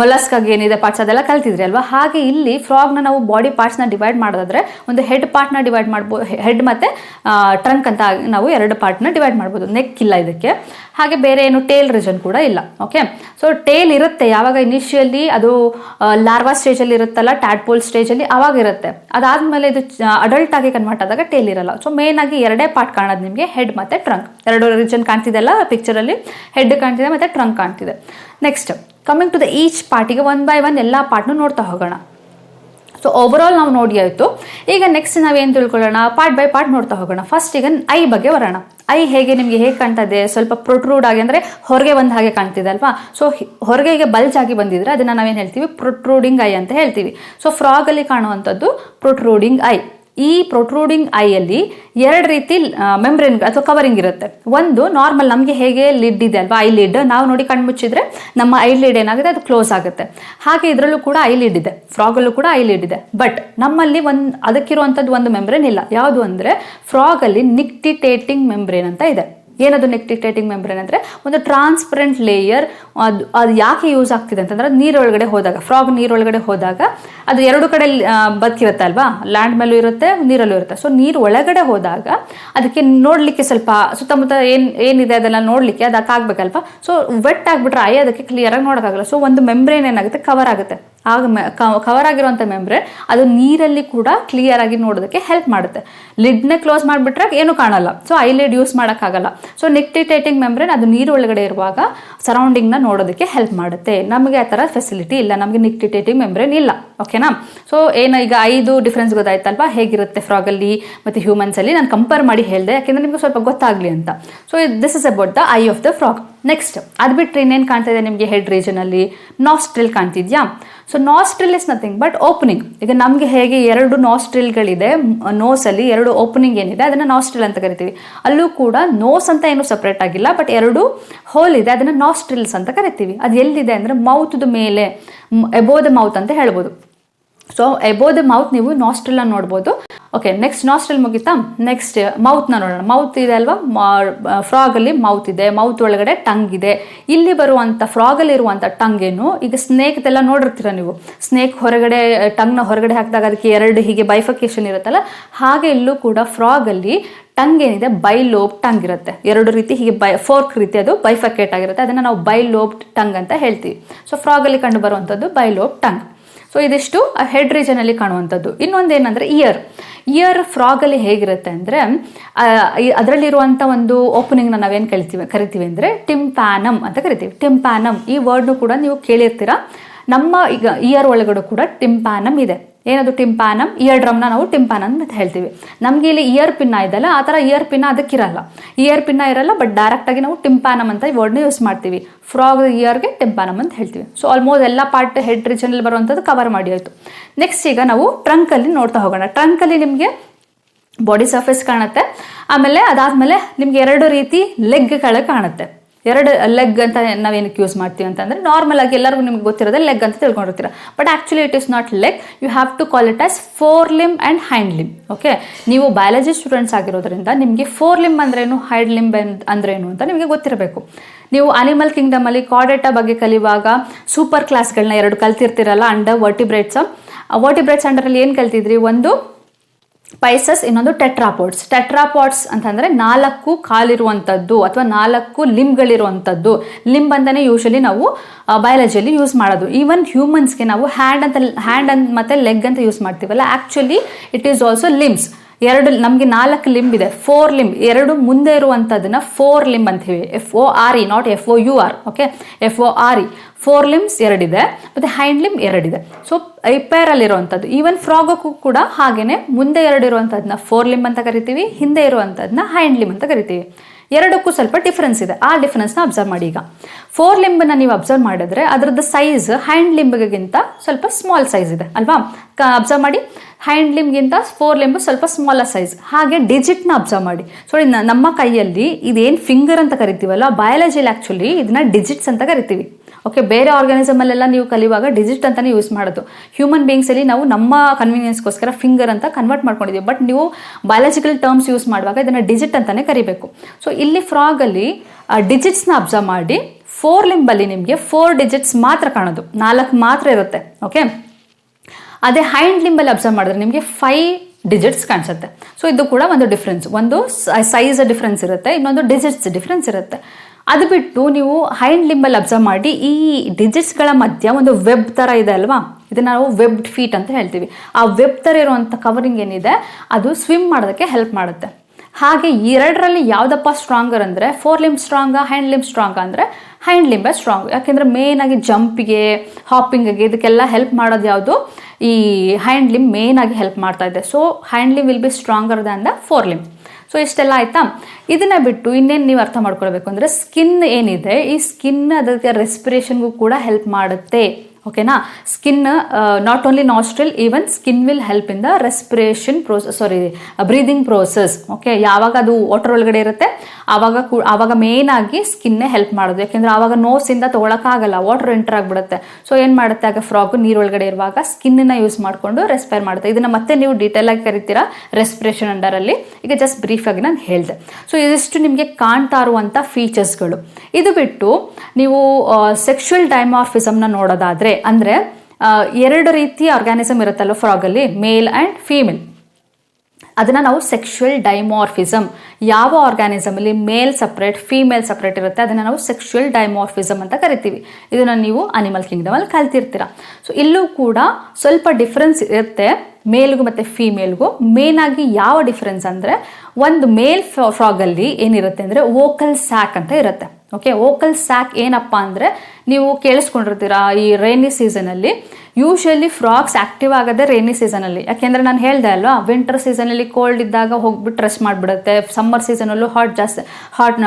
ಮೊಲಸ್ಕಾಗ್ ಏನಿದೆ ಪಾರ್ಟ್ಸ್ ಅದೆಲ್ಲ ಕಲ್ತಿದ್ರಿ ಅಲ್ವಾ? ಹಾಗೆ ಇಲ್ಲಿ ಫ್ರಾಗ್ನ ನಾವು ಬಾಡಿ ಪಾರ್ಟ್ಸ್ನ ಡಿವೈಡ್ ಮಾಡೋದಾದ್ರೆ, ಒಂದು ಹೆಡ್ ಪಾರ್ಟ್ನ ಡಿವೈಡ್ ಮಾಡ್ಬೋದು ಹೆಡ್ ಮತ್ತೆ ಟ್ರಂಕ್ ಅಂತ ನಾವು ಎರಡು ಪಾರ್ಟ್ನ ಡಿವೈಡ್ ಮಾಡ್ಬೋದು. ನೆಕ್ ಇಲ್ಲ ಇದಕ್ಕೆ. ಹಾಗೆ ಬೇರೆ ಏನು ಟೇಲ್ ರೀಜನ್ ಕೂಡ ಇಲ್ಲ ಓಕೆ ಸೊ ಟೇಲ್ ಇರುತ್ತೆ, ಯಾವಾಗ ಇನಿಷಿಯಲಿ ಅದು ಲಾರ್ವಾ ಸ್ಟೇಜಲ್ಲಿ ಇರುತ್ತಲ್ಲ ಟ್ಯಾಡ್ಪೋಲ್ ಸ್ಟೇಜಲ್ಲಿ ಅವಾಗ ಇರುತ್ತೆ. ಅದಾದ್ಮೇಲೆ ಇದು ಅಡಲ್ಟ್ ಆಗಿ ಕನ್ವರ್ಟ್ ಆದಾಗ ಟೇಲ್ ಇರಲ್ಲ. ಸೊ ಮೇನ್ ಆಗಿ ಎರಡೇ ಪಾರ್ಟ್ ಕಾಣೋದು ನಿಮಗೆ ಹೆಡ್ ಮತ್ತೆ ಟ್ರಂಕ್ ಎರಡು ರೀಜನ್ ಕಾಣ್ತಿದೆಲ್ಲ ಪಿಕ್ಚರಲ್ಲಿ ಹೆಡ್ ಕಾಣ್ತಿದೆ ಮತ್ತೆ ಟ್ರಂಕ್ ಕಾಣ್ತಿದೆ. Next coming to the each ಪಾರ್ಟಿಗೆ ಒನ್ ಬೈ ಒನ್ ಎಲ್ಲ ಪಾರ್ಟ್ನು ನೋಡ್ತಾ ಹೋಗೋಣ. ಸೊ ಓವರಾಲ್ ನಾವು ನೋಡಿ ಆಯಿತು. ಈಗ ನೆಕ್ಸ್ಟ್ ನಾವೇನು ತಿಳ್ಕೊಳ್ಳೋಣ? ಪಾರ್ಟ್ ಬೈ ಪಾರ್ಟ್ ನೋಡ್ತಾ ಹೋಗೋಣ. ಫಸ್ಟ್ ಈಗ ಐ ಬಗ್ಗೆ ಬರೋಣ. ಐ ಹೇಗೆ ನಿಮಗೆ ಹೇಗೆ ಕಾಣ್ತಾ ಇದೆ ಸ್ವಲ್ಪ ಪ್ರೊಟ್ರೂಡ್ ಆಗಿ ಅಂದರೆ ಹೊರಗೆ ಬಂದ ಹಾಗೆ ಕಾಣ್ತಿದೆ ಅಲ್ವಾ? ಸೊ ಹೊರಗೆ ಈಗ ಬಲ್ಜ್ ಆಗಿ ಬಂದಿದ್ರೆ ಅದನ್ನು ನಾವೇನು ಹೇಳ್ತೀವಿ? ಪ್ರೊಟ್ರೂಡಿಂಗ್ ಐ ಅಂತ ಹೇಳ್ತೀವಿ. ಸೊ ಫ್ರಾಗಲ್ಲಿ ಕಾಣುವಂಥದ್ದು ಪ್ರೊಟ್ರೂಡಿಂಗ್ ಐ ಈ ಪ್ರೊಟ್ರೂಡಿಂಗ್ ಐಯಲ್ಲಿ ಎರಡು ರೀತಿ ಮೆಂಬ್ರೇನ್ ಅಥವಾ ಕವರಿಂಗ್ ಇರುತ್ತೆ. ಒಂದು ನಾರ್ಮಲ್ ನಮಗೆ ಹೇಗೆ ಲಿಡ್ ಇದೆ ಅಲ್ವಾ ಐ ಲಿಡ್ ನಾವು ನೋಡಿ ಕಣ್ಮುಚ್ಚಿದ್ರೆ ನಮ್ಮ ಐ ಲಿಡ್ ಏನಾಗುತ್ತೆ, ಅದು ಕ್ಲೋಸ್ ಆಗುತ್ತೆ. ಹಾಗೆ ಇದರಲ್ಲೂ ಕೂಡ ಐ ಲಿಡ್ ಇದೆ. ಫ್ರಾಗಲ್ಲೂ ಕೂಡ ಐ ಲಿಡ್ ಇದೆ. ಬಟ್ ನಮ್ಮಲ್ಲಿ ಒಂದು ಅದಕ್ಕಿರುವಂಥದ್ದು ಒಂದು ಮೆಂಬ್ರೇನ್ ಇಲ್ಲ. ಯಾವುದು ಅಂದರೆ ಫ್ರಾಗಲ್ಲಿ ನಿಕ್ಟಿಟೇಟಿಂಗ್ ಮೆಂಬ್ರೇನ್ ಅಂತ ಇದೆ. ಏನದು ನೆಕ್ಟಿಟೇಟಿಂಗ್ ಮೆಂಬ್ರೇನ್ ಅಂದರೆ? ಒಂದು ಟ್ರಾನ್ಸ್ಪರೆಂಟ್ ಲೇಯರ್ ಅದು ಅದು ಯಾಕೆ ಯೂಸ್ ಆಗ್ತಿದೆ ಅಂತಂದ್ರೆ ನೀರೊಳಗಡೆ ಹೋದಾಗ ಫ್ರಾಗ್ ನೀರೊಳಗಡೆ ಹೋದಾಗ ಅದು ಎರಡು ಕಡೆ ಬದುಕಿರುತ್ತೆ ಅಲ್ವಾ? ಲ್ಯಾಂಡ್ ಮೇಲೂ ಇರುತ್ತೆ, ನೀರಲ್ಲೂ ಇರುತ್ತೆ. ಸೊ ನೀರು ಒಳಗಡೆ ಹೋದಾಗ ಅದಕ್ಕೆ ನೋಡಲಿಕ್ಕೆ ಸ್ವಲ್ಪ ಸುತ್ತಮುತ್ತ ಏನು, ಏನಿದೆ ಅದೆಲ್ಲ ನೋಡಲಿಕ್ಕೆ ಅದಕ್ಕೆ ಆಗ್ಬೇಕಲ್ವಾ ಸೊ ವೆಟ್ ಆಗಿಬಿಟ್ರೆ ಐ ಅದಕ್ಕೆ ಕ್ಲಿಯರಾಗಿ ನೋಡೋಕ್ಕಾಗಲ್ಲ. ಸೊ ಒಂದು ಮೆಂಬ್ರೇನ್ ಏನಾಗುತ್ತೆ? ಕವರ್ ಆಗುತ್ತೆ. ಆಗ ಕವರ್ ಆಗಿರುವಂಥ ಮೆಂಬ್ರೆ ಅದು ನೀರಲ್ಲಿ ಕೂಡ ಕ್ಲಿಯರ್ ಆಗಿ ನೋಡೋದಕ್ಕೆ ಹೆಲ್ಪ್ ಮಾಡುತ್ತೆ. ಲಿಡ್ನ ಕ್ಲೋಸ್ ಮಾಡಿಬಿಟ್ರೆ ಏನು ಕಾಣಲ್ಲ. ಸೊ ಐ ಲಿಡ್ ಯೂಸ್ ಮಾಡೋಕ್ಕಾಗಲ್ಲ. ಸೊ ನೆಕ್ಟಿಟೇಟಿಂಗ್ ಮೆಂಬ್ರೇನ್ ಅದು ನೀರು ಒಳಗಡೆ ಇರುವಾಗ ಸರೌಂಡಿಂಗ್ನ ನೋಡೋದಕ್ಕೆ ಹೆಲ್ಪ್ ಮಾಡುತ್ತೆ. ನಮಗೆ ಆ ಥರ ಫೆಸಿಲಿಟಿ ಇಲ್ಲ. ನಮಗೆ ನಿಕ್ಟಿಟೇಟಿಂಗ್ ಮೆಂಬ್ರೇನ್ ಇಲ್ಲ. ಓಕೆನಾ ಸೊ ಏನು ಈಗ ಐದು ಡಿಫ್ರೆನ್ಸ್ ಗೊತ್ತಾಯ್ತಲ್ವಾ? ಹೇಗಿರುತ್ತೆ ಫ್ರಾಗಲ್ಲಿ ಮತ್ತು ಹ್ಯೂಮನ್ಸಲ್ಲಿ ನಾನು ಕಂಪೇರ್ ಮಾಡಿ ಹೇಳಿದೆ. ಯಾಕೆಂದರೆ ನಿಮಗೆ ಸ್ವಲ್ಪ ಗೊತ್ತಾಗಲಿ ಅಂತ. So this is about the eye of the frog next ಅದು ಬಿಟ್ಟರೆ ಇನ್ನೇನು ಕಾಣ್ತಾ ಇದೆ ನಿಮಗೆ ಹೆಡ್ ರೀಜನಲ್ಲಿ nostril ಕಾಣ್ತಿದ್ಯಾ? So nostril is nothing but opening ಈಗ ನಮಗೆ ಹೇಗೆ ಎರಡು ನಾಸ್ಟ್ರಿಲ್ಗಳಿದೆ ನೋಸಲ್ಲಿ ಎರಡು ಓಪನಿಂಗ್ ಏನಿದೆ, ಅದನ್ನು ನಾಸ್ಟ್ರಿಲ್ ಅಂತ ಕರಿತೀವಿ. ಅಲ್ಲೂ ಕೂಡ ನೋಸ್ ಅಂತ ಏನು ಸಪ್ರೇಟ್ ಆಗಿಲ್ಲ ಬಟ್ ಎರಡು ಹೋಲ್ ಇದೆ, ಅದನ್ನು ನಾಸ್ಟ್ರಿಲ್ಸ್ ಅಂತ ಕರಿತೀವಿ. ಅದು ಎಲ್ಲಿದೆ ಅಂದರೆ ಮೌತ್ದು ಮೇಲೆ ಎಬೋ ದ ಮೌತ್ ಅಂತ ಹೇಳ್ಬೋದು. ಸೊ ಎಬೋ ದ ಮೌತ್ ನೀವು ನಾಸ್ಟ್ರಿಲ್ ನೋಡ್ಬೋದು. ಓಕೆ ನೆಕ್ಸ್ಟ್ ನಾಸ್ಟ್ರಲ್ ಮುಗಿತಾ ನೆಕ್ಸ್ಟ್ ಮೌತ್ನ ನೋಡೋಣ. ಮೌತ್ ಇದೆ ಅಲ್ವಾ? ಫ್ರಾಗಲ್ಲಿ ಮೌತ್ ಇದೆ ಮೌತ್ ಒಳಗಡೆ ಟಂಗ್ ಇದೆ. ಇಲ್ಲಿ ಬರುವಂಥ ಫ್ರಾಗಲ್ಲಿ ಇರುವಂಥ ಟಂಗ್ ಏನು? ಈಗ ಸ್ನೇಕ್ದೆಲ್ಲ ನೋಡಿರ್ತೀರ ನೀವು. ಸ್ನೇಕ್ ಹೊರಗಡೆ ಟಂಗ್ನ ಹೊರಗಡೆ ಹಾಕಿದಾಗ ಅದಕ್ಕೆ ಎರಡು ಹೀಗೆ ಬೈಫಕೇಶನ್ ಇರುತ್ತಲ್ಲ? ಹಾಗೆ ಇಲ್ಲೂ ಕೂಡ ಫ್ರಾಗಲ್ಲಿ ಟಂಗ್ ಏನಿದೆ ಬೈಲೋಬ್ ಟಂಗ್ ಇರುತ್ತೆ. ಎರಡು ರೀತಿ ಹೀಗೆ ಬೈ ಫೋರ್ಕ್ ರೀತಿ ಅದು ಬೈಫಕೇಟ್ ಆಗಿರುತ್ತೆ. ಅದನ್ನು ನಾವು ಬೈಲೋಬ್ ಟಂಗ್ ಅಂತ ಹೇಳ್ತೀವಿ. ಸೊ ಫ್ರಾಗಲ್ಲಿ ಕಂಡು ಬರುವಂಥದ್ದು ಬೈಲೋಬ್ ಟಂಗ್ ಸೊ ಇದಿಷ್ಟು ಹೆಡ್ ರೀಜನಲ್ಲಿ ಕಾಣುವಂಥದ್ದು. ಇನ್ನೊಂದು ಏನಂದರೆ ಇಯರ್ ಇಯರ್ ಫ್ರಾಗಲ್ಲಿ ಹೇಗಿರುತ್ತೆ ಅಂದರೆ ಅದರಲ್ಲಿರುವಂಥ ಒಂದು ಓಪನಿಂಗ್ನ ನಾವೇನು ಕರಿತೀವಿ ಕರಿತೀವಿ ಅಂದರೆ ಟಿಂಪ್ಯಾನಮ್ ಅಂತ ಕರಿತೀವಿ. ಟಿಂಪ್ಯಾನಮ್ ಈ ವರ್ಡ್ನು ಕೂಡ ನೀವು ಕೇಳಿರ್ತೀರಾ. ನಮ್ಮ ಈಗ ಇಯರ್ ಒಳಗಡೆ ಕೂಡ ಟಿಂಪ್ಯಾನಮ್ ಇದೆ. ಏನದು ಟಿಂಪಾನಮ್? ಇಯರ್ ಡ್ರಮ್ನ ನಾವು ಟಿಂಪಾನಮ್ ಅಂತ ಹೇಳ್ತೀವಿ. ನಮಗೆ ಇಲ್ಲಿ ಇಯರ್ ಪಿನ್ನ ಇದೆಲ್ಲ ಆ ಥರ ಇಯರ್ ಪಿನ್ನ ಅದಕ್ಕಿರಲ್ಲ ಇಯರ್ ಪಿನ್ನ ಇರಲ್ಲ ಬಟ್ ಡೈರೆಕ್ಟಾಗಿ ನಾವು ಟಿಂಪಾನಮ್ ಅಂತ ಈ ವರ್ಡ್ನ ಯೂಸ್ ಮಾಡ್ತೀವಿ. ಫ್ರಾಗ್ ಇಯರ್ಗೆ ಟಿಂಪಾನಮ್ ಅಂತ ಹೇಳ್ತೀವಿ. ಸೊ ಆಲ್ಮೋಸ್ಟ್ ಎಲ್ಲ ಪಾರ್ಟ್ ಹೆಡ್ ರೀಜನಲ್ಲಿ ಬರುವಂಥದ್ದು ಕವರ್ ಮಾಡಿ ಆಯಿತು. ನೆಕ್ಸ್ಟ್ ಈಗ ನಾವು ಟ್ರಂಕಲ್ಲಿ ನೋಡ್ತಾ ಹೋಗೋಣ. ಟ್ರಂಕಲ್ಲಿ ನಿಮಗೆ ಬಾಡಿ ಸರ್ಫೇಸ್ ಕಾಣುತ್ತೆ. ಆಮೇಲೆ ಅದಾದಮೇಲೆ ನಿಮ್ಗೆ ಎರಡು ರೀತಿ ಲೆಗ್ಗಳು ಕಾಣುತ್ತೆ. ಎರಡು ಲೆಗ್ ಅಂತ ನಾವೇನಕ್ಕೆ ಯೂಸ್ ಮಾಡ್ತೀವಿ ಅಂತಂದರೆ ನಾರ್ಮಲ್ ಆಗಿ ಎಲ್ಲರಿಗೂ ನಿಮ್ಗೆ ಗೊತ್ತಿರೋದೇ ಲೆಗ್ ಅಂತ ತಿಳ್ಕೊಂಡಿರ್ತೀರ. But actually it is not leg you have to call it as fore limb and hind limb okay ನೀವು ಬಯಾಲಜಿ ಸ್ಟೂಡೆಂಟ್ಸ್ ಆಗಿರೋದ್ರಿಂದ ನಿಮಗೆ ಫೋರ್ ಲಿಮ್ ಅಂದ್ರೇನು ಹೈಡ್ ಲಿಮ್ ಅಂದ್ರೇನು ಅಂತ ನಿಮಗೆ ಗೊತ್ತಿರಬೇಕು. ನೀವು ಅನಿಮಲ್ ಕಿಂಗ್ಡಮಲ್ಲಿ ಕಾರ್ಡೇಟಾ ಬಗ್ಗೆ ಕಲಿಯುವಾಗ ಸೂಪರ್ ಕ್ಲಾಸ್ಗಳನ್ನ ಎರಡು ಕಲ್ತಿರ್ತೀರಲ್ಲ ಅಂಡರ್ ವರ್ಟಿಬ್ರೇಟ್ಸ್ ವರ್ಟಿಬ್ರೇಟ್ಸ್ ಅಂಡರಲ್ಲಿ ಏನು ಕಲ್ತಿದ್ರಿ? ಒಂದು ಪೈಸಸ್ ಇನ್ನೊಂದು ಟೆಟ್ರಾಪೋಡ್ಸ್ ಟೆಟ್ರಾಪಾಡ್ಸ್ ಅಂತಂದರೆ ನಾಲ್ಕು ಕಾಲಿರುವಂಥದ್ದು ಅಥವಾ ನಾಲ್ಕು ಲಿಂಬ್ಗಳಿರುವಂಥದ್ದು ಲಿಂಬ್ ಅಂತಲೇ ಯೂಶಲಿ ನಾವು ಬಯಾಲಜಿಯಲ್ಲಿ ಯೂಸ್ ಮಾಡೋದು. ಈವನ್ ಹ್ಯೂಮನ್ಸ್ಗೆ ನಾವು ಹ್ಯಾಂಡ್ ಅಂತ ಹ್ಯಾಂಡ್ ಅಂತ ಮತ್ತು ಲೆಗ್ ಅಂತ ಯೂಸ್ ಮಾಡ್ತೀವಲ್ಲ actually it is also limbs ಎರಡು ನಮಗೆ ನಾಲ್ಕು ಲಿಂಬ್ ಇದೆ. Fore limb. ಎರಡು ಮುಂದೆ ಇರುವಂಥದ್ದನ್ನ ಫೋರ್ ಲಿಂಬ್ ಅಂತೀವಿ. F O R E not F O U R okay F O R E fore limbs ಎರಡಿದೆ. ಮತ್ತು ಹೈಂಡ್ ಲಿಂಬ್ ಎರಡಿದೆ. ಸೊ ಇರುವಂತದ್ದು. ಈವನ್ ಫ್ರಾಗಕ್ಕೂ ಕೂಡ ಹಾಗೇನೆ ಮುಂದೆ ಎರಡು ಇರುವಂಥದ್ದನ್ನ ಫೋರ್ ಲಿಂಬ್ ಅಂತ ಕರಿತೀವಿ, ಹಿಂದೆ ಇರುವಂಥದ್ದನ್ನ ಹೈಂಡ್ ಲಿಂಬ್ ಅಂತ ಕರಿತೀವಿ. ಎರಡಕ್ಕೂ ಸ್ವಲ್ಪ ಡಿಫ್ರೆನ್ಸ್ ಇದೆ. ಆ ಡಿಫ್ರೆನ್ಸ್ನ ಅಬ್ಸರ್ವ್ ಮಾಡಿ ಈಗ. ಫೋರ್ ಲಿಂಬನ್ನ ನೀವು ಅಬ್ಸರ್ವ್ ಮಾಡಿದ್ರೆ ಅದರದ್ದು ಸೈಜ್ ಹ್ಯಾಂಡ್ ಲಿಂಬ್ಗಿಂತ ಸ್ವಲ್ಪ ಸ್ಮಾಲ್ ಸೈಜ್ ಇದೆ. ಅಲ್ವಾ? ಅಬ್ಸರ್ವ್ ಮಾಡಿ. ಹ್ಯಾಂಡ್ ಲಿಂಬ್ಗಿಂತ ಫೋರ್ ಲಿಂಬ್ ಸ್ವಲ್ಪ ಸ್ಮಾಲರ್ ಸೈಜ್ ಹಾಗೆ ಡಿಜಿಟ್ನ ಅಬ್ಸರ್ವ್ ಮಾಡಿ. ಸೊ ನಮ್ಮ ಕೈಯಲ್ಲಿ ಇದೇನು ಫಿಂಗರ್ ಅಂತ ಕರಿತೀವಲ್ಲ ಬಯಾಲಜಿಯಲ್ಲಿ ಆ್ಯಕ್ಚುಲಿ ಇದನ್ನ ಡಿಜಿಟ್ಸ್ ಅಂತ ಕರಿತೀವಿ. ಓಕೆ ಬೇರೆ ಆರ್ಗಾನಿಸಮಲ್ಲೆಲ್ಲ ನೀವು ಕಲಿಯುವಾಗ ಡಿಜಿಟ್ ಅಂತಲೇ ಯೂಸ್ ಮಾಡೋದು. ಹ್ಯೂಮನ್ ಬೀಯಿಂಗ್ಸಲ್ಲಿ ನಾವು ನಮ್ಮ ಕನ್ವೀನಿಯನ್ಸ್ಗೋಸ್ಕರ ಫಿಂಗರ್ ಅಂತ ಕನ್ವರ್ಟ್ ಮಾಡ್ಕೊಂಡಿದ್ದೀವಿ. ಬಟ್ ನೀವು ಬಯಾಲಜಿಕಲ್ ಟರ್ಮ್ಸ್ ಯೂಸ್ ಮಾಡುವಾಗ ಇದನ್ನು ಡಿಜಿಟ್ ಅಂತಲೇ ಕರಿಬೇಕು. ಸೊ ಇಲ್ಲಿ ಫ್ರಾಗಲ್ಲಿ ಡಿಜಿಟ್ಸ್ನ ಅಬ್ಸರ್ವ್ ಮಾಡಿ ಫೋರ್ ಲಿಂಬಲ್ಲಿ ನಿಮಗೆ ಫೋರ್ ಡಿಜಿಟ್ಸ್ ಮಾತ್ರ ಕಾಣೋದು. ನಾಲ್ಕು ಮಾತ್ರ ಇರುತ್ತೆ. ಓಕೆ ಅದೇ ಹೈಂಡ್ ಲಿಂಬಲ್ಲಿ ಅಬ್ಸರ್ವ್ ಮಾಡಿದ್ರೆ ನಿಮಗೆ ಫೈವ್ ಡಿಜಿಟ್ಸ್ ಕಾಣಿಸುತ್ತೆ. ಸೊ ಇದು ಕೂಡ ಒಂದು ಡಿಫ್ರೆನ್ಸ್ ಒಂದು ಸೈಜ್ ಡಿಫ್ರೆನ್ಸ್ ಇರುತ್ತೆ. ಇನ್ನೊಂದು ಡಿಜಿಟ್ಸ್ ಡಿಫ್ರೆನ್ಸ್ ಇರುತ್ತೆ. ಅದು ಬಿಟ್ಟು ನೀವು ಹೈಂಡ್ ಲಿಂಬಲ್ಲಿ ಅಬ್ಸರ್ವ್ ಮಾಡಿ ಈ ಡಿಜಿಟ್ಸ್ಗಳ ಮಧ್ಯ ಒಂದು ವೆಬ್ ಥರ ಇದೆ ಅಲ್ವಾ? ಇದನ್ನ ನಾವು ವೆಬ್ಡ್ ಫೀಟ್ ಅಂತ ಹೇಳ್ತೀವಿ. ಆ ವೆಬ್ ಥರ ಇರುವಂಥ ಕವರಿಂಗ್ ಏನಿದೆ, ಅದು ಸ್ವಿಮ್ ಮಾಡೋದಕ್ಕೆ ಹೆಲ್ಪ್ ಮಾಡುತ್ತೆ. ಹಾಗೆ ಎರಡರಲ್ಲಿ ಯಾವುದಪ್ಪ ಸ್ಟ್ರಾಂಗರ್ ಅಂದರೆ fore limb strong hand limb strong ಅಂದರೆ ಹ್ಯಾಂಡ್ ಲಿಂಬೇ ಸ್ಟ್ರಾಂಗ್ ಯಾಕೆಂದರೆ ಆಗಿ ಜಂಪಿಗೆ ಹಾಪಿಂಗ್ಗೆ ಇದಕ್ಕೆಲ್ಲ ಹೆಲ್ಪ್ ಮಾಡೋದು ಯಾವುದು? ಈ ಹ್ಯಾಂಡ್ ಲಿಂಬ್ ಆಗಿ ಹೆಲ್ಪ್ ಮಾಡ್ತಾ ಇದೆ. So hand limb will be stronger than the fore limb so ಇಷ್ಟೆಲ್ಲ ಆಯ್ತಾ? ಇದನ್ನ ಬಿಟ್ಟು ಇನ್ನೇನು ನೀವು ಅರ್ಥ ಮಾಡ್ಕೊಳ್ಬೇಕು ಅಂದರೆ ಸ್ಕಿನ್ ಏನಿದೆ, ಈ ಸ್ಕಿನ್ ಅದಕ್ಕೆ ರೆಸ್ಪಿರೇಷನ್ಗೂ ಕೂಡ ಹೆಲ್ಪ್ ಮಾಡುತ್ತೆ. ಓಕೆನಾ skin not only nostril even skin will help in the respiration process sorry breathing process okay ಯಾವಾಗ ಅದು ವಾಟರ್ ಒಳಗಡೆ ಇರುತ್ತೆ ಆವಾಗ ಆವಾಗ ಮೇನ್ ಆಗಿ ಸ್ಕಿನ್ನೇ ಹೆಲ್ಪ್ ಮಾಡೋದು. ಯಾಕೆಂದ್ರೆ ಆವಾಗ ನೋಸಿಂದ ತೊಗೊಳಕ್ಕಾಗಲ್ಲ ವಾಟರ್ ಎಂಟರ್ ಆಗಿಬಿಡುತ್ತೆ. ಸೊ ಏನು ಮಾಡುತ್ತೆ? ಆಗ ಫ್ರಾಗು ನೀರೊಳಗಡೆ ಇರುವಾಗ ಸ್ಕಿನ್ನ ಯೂಸ್ ಮಾಡಿಕೊಂಡು ರೆಸ್ಪೈರ್ ಮಾಡುತ್ತೆ. ಇದನ್ನ ಮತ್ತೆ ನೀವು ಡೀಟೇಲ್ ಆಗಿ ಕರಿತೀರಾ? ರೆಸ್ಪಿರೇಷನ್ ಅಂಡರಲ್ಲಿ. ಈಗ ಜಸ್ಟ್ ಬ್ರೀಫ್ ಆಗಿ ನಾನು ಹೇಳಿದೆ. ಸೊ ಇದಿಷ್ಟು ನಿಮಗೆ ಕಾಣ್ತಾ ಇರುವಂಥ ಫೀಚರ್ಸ್ಗಳು ಇದು ಬಿಟ್ಟು ನೀವು ಸೆಕ್ಷುವಲ್ ಡೈಮಾರ್ಫಿಸಮ್ನ ನೋಡೋದಾದ್ರೆ, ಅಂದರೆ ಎರಡು ರೀತಿ ಆರ್ಗ್ಯಾನಿಸಮ್ ಇರುತ್ತಲ್ಲ ಫ್ರಾಗಲ್ಲಿ ಮೇಲ್ ಆ್ಯಂಡ್ ಫೀಮೇಲ್ ಅದನ್ನು ನಾವು ಸೆಕ್ಷುವಲ್ ಡೈಮಾರ್ಫಿಸಮ್ ಯಾವ ಆರ್ಗ್ಯಾನಿಸಮಲ್ಲಿ ಮೇಲ್ ಸಪ್ರೇಟ್ ಫೀಮೇಲ್ ಸಪ್ರೇಟ್ ಇರುತ್ತೆ, ಅದನ್ನು ನಾವು ಸೆಕ್ಷುವಲ್ ಡೈಮಾರ್ಫಿಸಮ್ ಅಂತ ಕರಿತೀವಿ. ಇದನ್ನು ನೀವು ಅನಿಮಲ್ ಕಿಂಗ್ಡಮಲ್ಲಿ ಕಲ್ತಿರ್ತೀರ. ಸೊ ಇಲ್ಲೂ ಕೂಡ ಸ್ವಲ್ಪ ಡಿಫ್ರೆನ್ಸ್ ಇರುತ್ತೆ ಮೇಲ್ಗೂ ಮತ್ತು ಫೀಮೇಲ್ಗೂ ಮೇನ್ ಆಗಿ ಯಾವ ಡಿಫ್ರೆನ್ಸ್ ಅಂದರೆ ಒಂದು ಮೇಲ್ ಫ್ರಾಗಲ್ಲಿ ಏನಿರುತ್ತೆ ಅಂದರೆ ವೋಕಲ್ ಸ್ಯಾಕ್ ಅಂತ ಇರುತ್ತೆ. ಓಕೆ ವೋಕಲ್ ಸ್ಯಾಕ್ ಏನಪ್ಪ ಅಂದರೆ ನೀವು ಕೇಳಿಸ್ಕೊಂಡಿರ್ತೀರಾ ಈ ರೈನಿ ಸೀಸನಲ್ಲಿ ಯೂಶಲಿ ಫ್ರಾಕ್ಸ್ ಆಕ್ಟಿವ್ ಆಗೋದೇ ರೈನಿ ಸೀಸನಲ್ಲಿ ಯಾಕೆಂದರೆ ನಾನು ಹೇಳ್ದೆ ಅಲ್ವಾ ವಿಂಟರ್ ಸೀಸನಲ್ಲಿ ಕೋಲ್ಡ್ ಇದ್ದಾಗ ಹೋಗ್ಬಿಟ್ಟು ರೆಸ್ಟ್ ಮಾಡಿಬಿಡುತ್ತೆ. ಸಮ್ಮರ್ ಸೀಸನಲ್ಲೂ ಹಾಟ್ ಜಾಸ್ತಿ ಹಾಟ್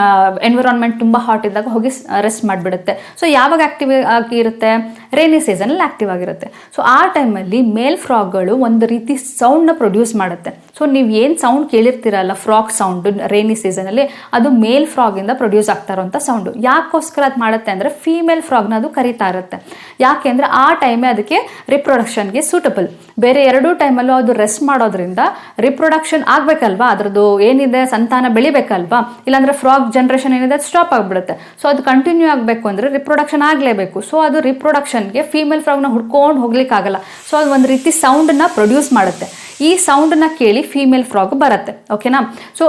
ಎನ್ವಿರಾನ್ಮೆಂಟ್ ತುಂಬ ಹಾಟ್ ಇದ್ದಾಗ ಹೋಗಿ ರೆಸ್ಟ್ ಮಾಡಿಬಿಡುತ್ತೆ. ಸೊ ಯಾವಾಗ ಆಕ್ಟಿವ್ ಆಗಿರುತ್ತೆ? ರೈನಿ ಸೀಸನಲ್ಲಿ ಆಕ್ಟಿವ್ ಆಗಿರುತ್ತೆ. ಸೊ ಆ ಟೈಮಲ್ಲಿ ಮೇಲ್ ಫ್ರಾಗ್ಗಳು ಒಂದು ರೀತಿ ಸೌಂಡ್ನ ಪ್ರೊಡ್ಯೂಸ್ ಮಾಡುತ್ತೆ. ಸೊ ನೀವು ಏನು ಸೌಂಡ್ ಕೇಳಿರ್ತೀರಲ್ಲ ಫ್ರಾಕ್ ಸೌಂಡು ರೈನಿ ಸೀಸನಲ್ಲಿ ಅದು ಮೇಲ್ ಫ್ರಾಗಿಂದ ಪ್ರೊಡ್ಯೂಸ್ ಆಗ್ತಾ ಇರೋಂಥ ಸೌಂಡು ಯಾಕೋಸ್ಕರ ಅದು ಮಾಡುತ್ತೆ ಅಂದರೆ ಫೀಮೇಲ್ ಫ್ರಾಗ್ನ ಅದು ಕರಿತಾ ಇರುತ್ತೆ. ಯಾಕೆ ಅಂದರೆ ಆ ಟೈಮೇ ಅದಕ್ಕೆ ರಿಪ್ರೊಡಕ್ಷನ್ಗೆ ಸೂಟಬಲ್ ಬೇರೆ ಎರಡೂ ಟೈಮಲ್ಲೂ ಅದು ರೆಸ್ಟ್ ಮಾಡೋದ್ರಿಂದ ರಿಪ್ರೊಡಕ್ಷನ್ ಆಗಬೇಕಲ್ವಾ? ಅದರದ್ದು ಏನಿದೆ? ಸಂತಾನ ಬೆಳಿಬೇಕಲ್ವಾ? ಇಲ್ಲಾಂದ್ರೆ ಫ್ರಾಗ್ ಜನ್ರೇಷನ್ ಏನಿದೆ, ಅದು ಸ್ಟಾಪ್ ಆಗಿಬಿಡುತ್ತೆ. ಸೊ ಅದು ಕಂಟಿನ್ಯೂ ಆಗಬೇಕು ಅಂದರೆ ರಿಪ್ರೊಡಕ್ಷನ್ ಆಗಲೇಬೇಕು. ಸೊ ಅದು ರಿಪ್ರೊಡಕ್ಷನ್ಗೆ ಫೀಮೇಲ್ ಫ್ರಾಗ್ನ ಹುಡ್ಕೊಂಡು ಹೋಗ್ಲಿಕ್ಕಾಗಲ್ಲ. ಸೊ ಅದು ಒಂದು ರೀತಿ ಸೌಂಡನ್ನ ಪ್ರೊಡ್ಯೂಸ್ ಮಾಡುತ್ತೆ. ಈ ಸೌಂಡನ್ನ ಕೇಳಿ ಫೀಮೇಲ್ ಫ್ರಾಗ್ ಬರುತ್ತೆ. ಓಕೆನಾ ಸೊ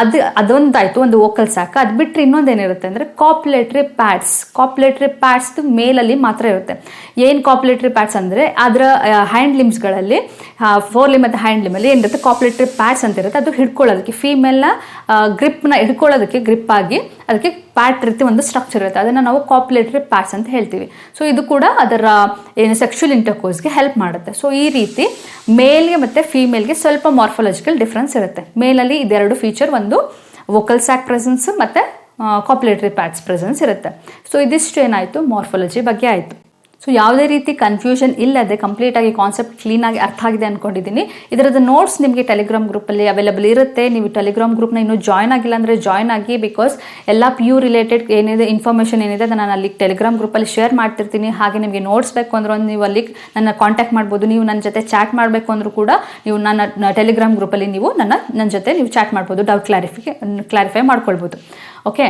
ಅದು, ಅದೊಂದಾಯ್ತು, ಒಂದು ವೋಕಲ್ ಸಾಕ. ಅದು ಬಿಟ್ಟರೆ ಇನ್ನೊಂದೇನಿರುತ್ತೆ ಅಂದರೆ ಕಾಪ್ಯುಲೇಟ್ರಿ ಪ್ಯಾಡ್ಸ್ ಕಾಪ್ಯುಲೇಟ್ರಿ ಪ್ಯಾಡ್ಸ್ ಮೇಲಲ್ಲಿ ಮಾತ್ರ ಇರುತ್ತೆ. ಏನು ಕಾಪ್ಯುಲೇಟ್ರಿ ಪ್ಯಾಡ್ಸ್ ಅಂದರೆ ಅದರ ಹ್ಯಾಂಡ್ ಲಿಮ್ಸ್ಗಳಲ್ಲಿ ಫೋರ್ ಲಿಮ್ ಮತ್ತು ಹ್ಯಾಂಡ್ ಲಿಮಲ್ಲಿ ಏನಿರುತ್ತೆ ಕಾಪ್ಲೇಟ್ರಿ ಪ್ಯಾಡ್ಸ್ ಅಂತ ಇರುತ್ತೆ. ಅದು ಹಿಡ್ಕೊಳ್ಳೋದಕ್ಕೆ ಫೀಮೇಲ್ನ ಗ್ರಿಪ್ನ ಹಿಡ್ಕೊಳ್ಳೋದಕ್ಕೆ ಗ್ರಿಪ್ ಆಗಿ ಅದಕ್ಕೆ ಪ್ಯಾಟ್ ರೀತಿ ಒಂದು ಸ್ಟ್ರಕ್ಚರ್ ಇರುತ್ತೆ. ಅದನ್ನು ನಾವು ಕಾಪ್ಯುಲೇಟರಿ ಪ್ಯಾಟ್ಸ್ ಅಂತ ಹೇಳ್ತೀವಿ. ಸೊ ಇದು ಕೂಡ ಅದರ, ಏನು ಸೆಕ್ಷುಯಲ್ ಇಂಟರ್ಕೋರ್ಸ್ಗೆ ಹೆಲ್ಪ್ ಮಾಡುತ್ತೆ. ಸೊ ಈ ರೀತಿ ಮೇಲ್ಗೆ ಮತ್ತು ಫೀಮೇಲ್ಗೆ ಸ್ವಲ್ಪ ಮಾರ್ಫಾಲಜಿಕಲ್ ಡಿಫ್ರೆನ್ಸ್ ಇರುತ್ತೆ. ಮೇಲಲ್ಲಿ ಇದೆರಡು ಫೀಚರ್ ಒಂದು ವೋಕಲ್ ಸ್ಯಾಕ್ ಪ್ರೆಸೆನ್ಸ್ ಮತ್ತು ಕಾಪ್ಯುಲೇಟರಿ ಪ್ಯಾಟ್ಸ್ ಪ್ರೆಸೆನ್ಸ್ ಇರುತ್ತೆ. ಸೊ ಇದಿಷ್ಟು ಏನಾಯಿತು ಮಾರ್ಫಾಲಜಿ ಬಗ್ಗೆ ಆಯಿತು. ಸೊ ಯಾವುದೇ ರೀತಿ ಕನ್ಫ್ಯೂಷನ್ ಇಲ್ಲದೆ ಕಂಪ್ಲೀಟಾಗಿ ಕಾನ್ಸೆಪ್ಟ್ ಕ್ಲೀನಾಗಿ ಅರ್ಥ ಆಗಿದೆ ಅಂದ್ಕೊಂಡಿದ್ದೀನಿ ಇದರದ್ದು ನೋಟ್ಸ್ ನಿಮಗೆ ಟೆಲಿಗ್ರಾಮ್ ಗ್ರೂಪಲ್ಲಿ ಅವೈಲೇಬಲ್ ಇರುತ್ತೆ. ನೀವು ಟೆಲಿಗ್ರಾಮ್ ಗ್ರೂಪ್ನ ಇನ್ನೂ ಜಾಯ್ನ್ ಆಗಿಲ್ಲ ಅಂದರೆ ಜಾಯ್ನ್ ಆಗಿ ಬಿಕಾಸ್ ಎಲ್ಲ ಪಿ ರಿಲೇಟೆಡ್ ಏನಿದೆ ಇನ್ಫಾರ್ಮೇಷನ್ ಏನಿದೆ ಅದನ್ನು ನಾನು ಅಲ್ಲಿ ಟೆಲಿಗ್ರಾಮ್ ಗ್ರೂಪಲ್ಲಿ ಶೇರ್ ಮಾಡ್ತಿರ್ತೀನಿ. ಹಾಗೆ ನಿಮಗೆ ನೋಟ್ಸ್ ಬೇಕು ಅಂದ್ರೆ ನೀವು ಅಲ್ಲಿ ನನ್ನ ಕಾಂಟ್ಯಾಕ್ಟ್ ಮಾಡ್ಬೋದು. ನೀವು ನನ್ನ ಜೊತೆ ಚಾಟ್ ಮಾಡಬೇಕು ಅಂದರೂ ಕೂಡ ನೀವು ನನ್ನ ಟೆಲಿಗ್ರಾಮ್ ಗ್ರೂಪಲ್ಲಿ ನೀವು ನನ್ನ ನನ್ನ ಜೊತೆ ನೀವು ಚಾಟ್ ಮಾಡ್ಬೋದು. ಡೌಟ್ ಕ್ಲಾರಿಫಿಕೇ ಕ್ಲಾರಿಫೈ ಮಾಡ್ಕೊಳ್ಬೋದು. ಓಕೆ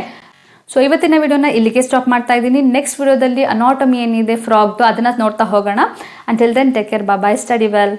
ಸೊ ಇವತ್ತಿನ ವಿಡಿಯೋನ ಇಲ್ಲಿಗೆ ಸ್ಟಾಪ್ ಮಾಡ್ತಾ ಇದ್ದೀನಿ. ನೆಕ್ಸ್ಟ್ ವಿಡಿಯೋದಲ್ಲಿ ಅನಾಟಮಿ ಏನಿದೆ ಫ್ರಾಗ್ದು ಅದನ್ನ ನೋಡ್ತಾ ಹೋಗೋಣ. ಅಂಟಿಲ್ ದೆನ್ ಟೇಕ್ ಕೇರ್ ಬಾ ಬೈ ಸ್ಟಡಿ ವೆಲ್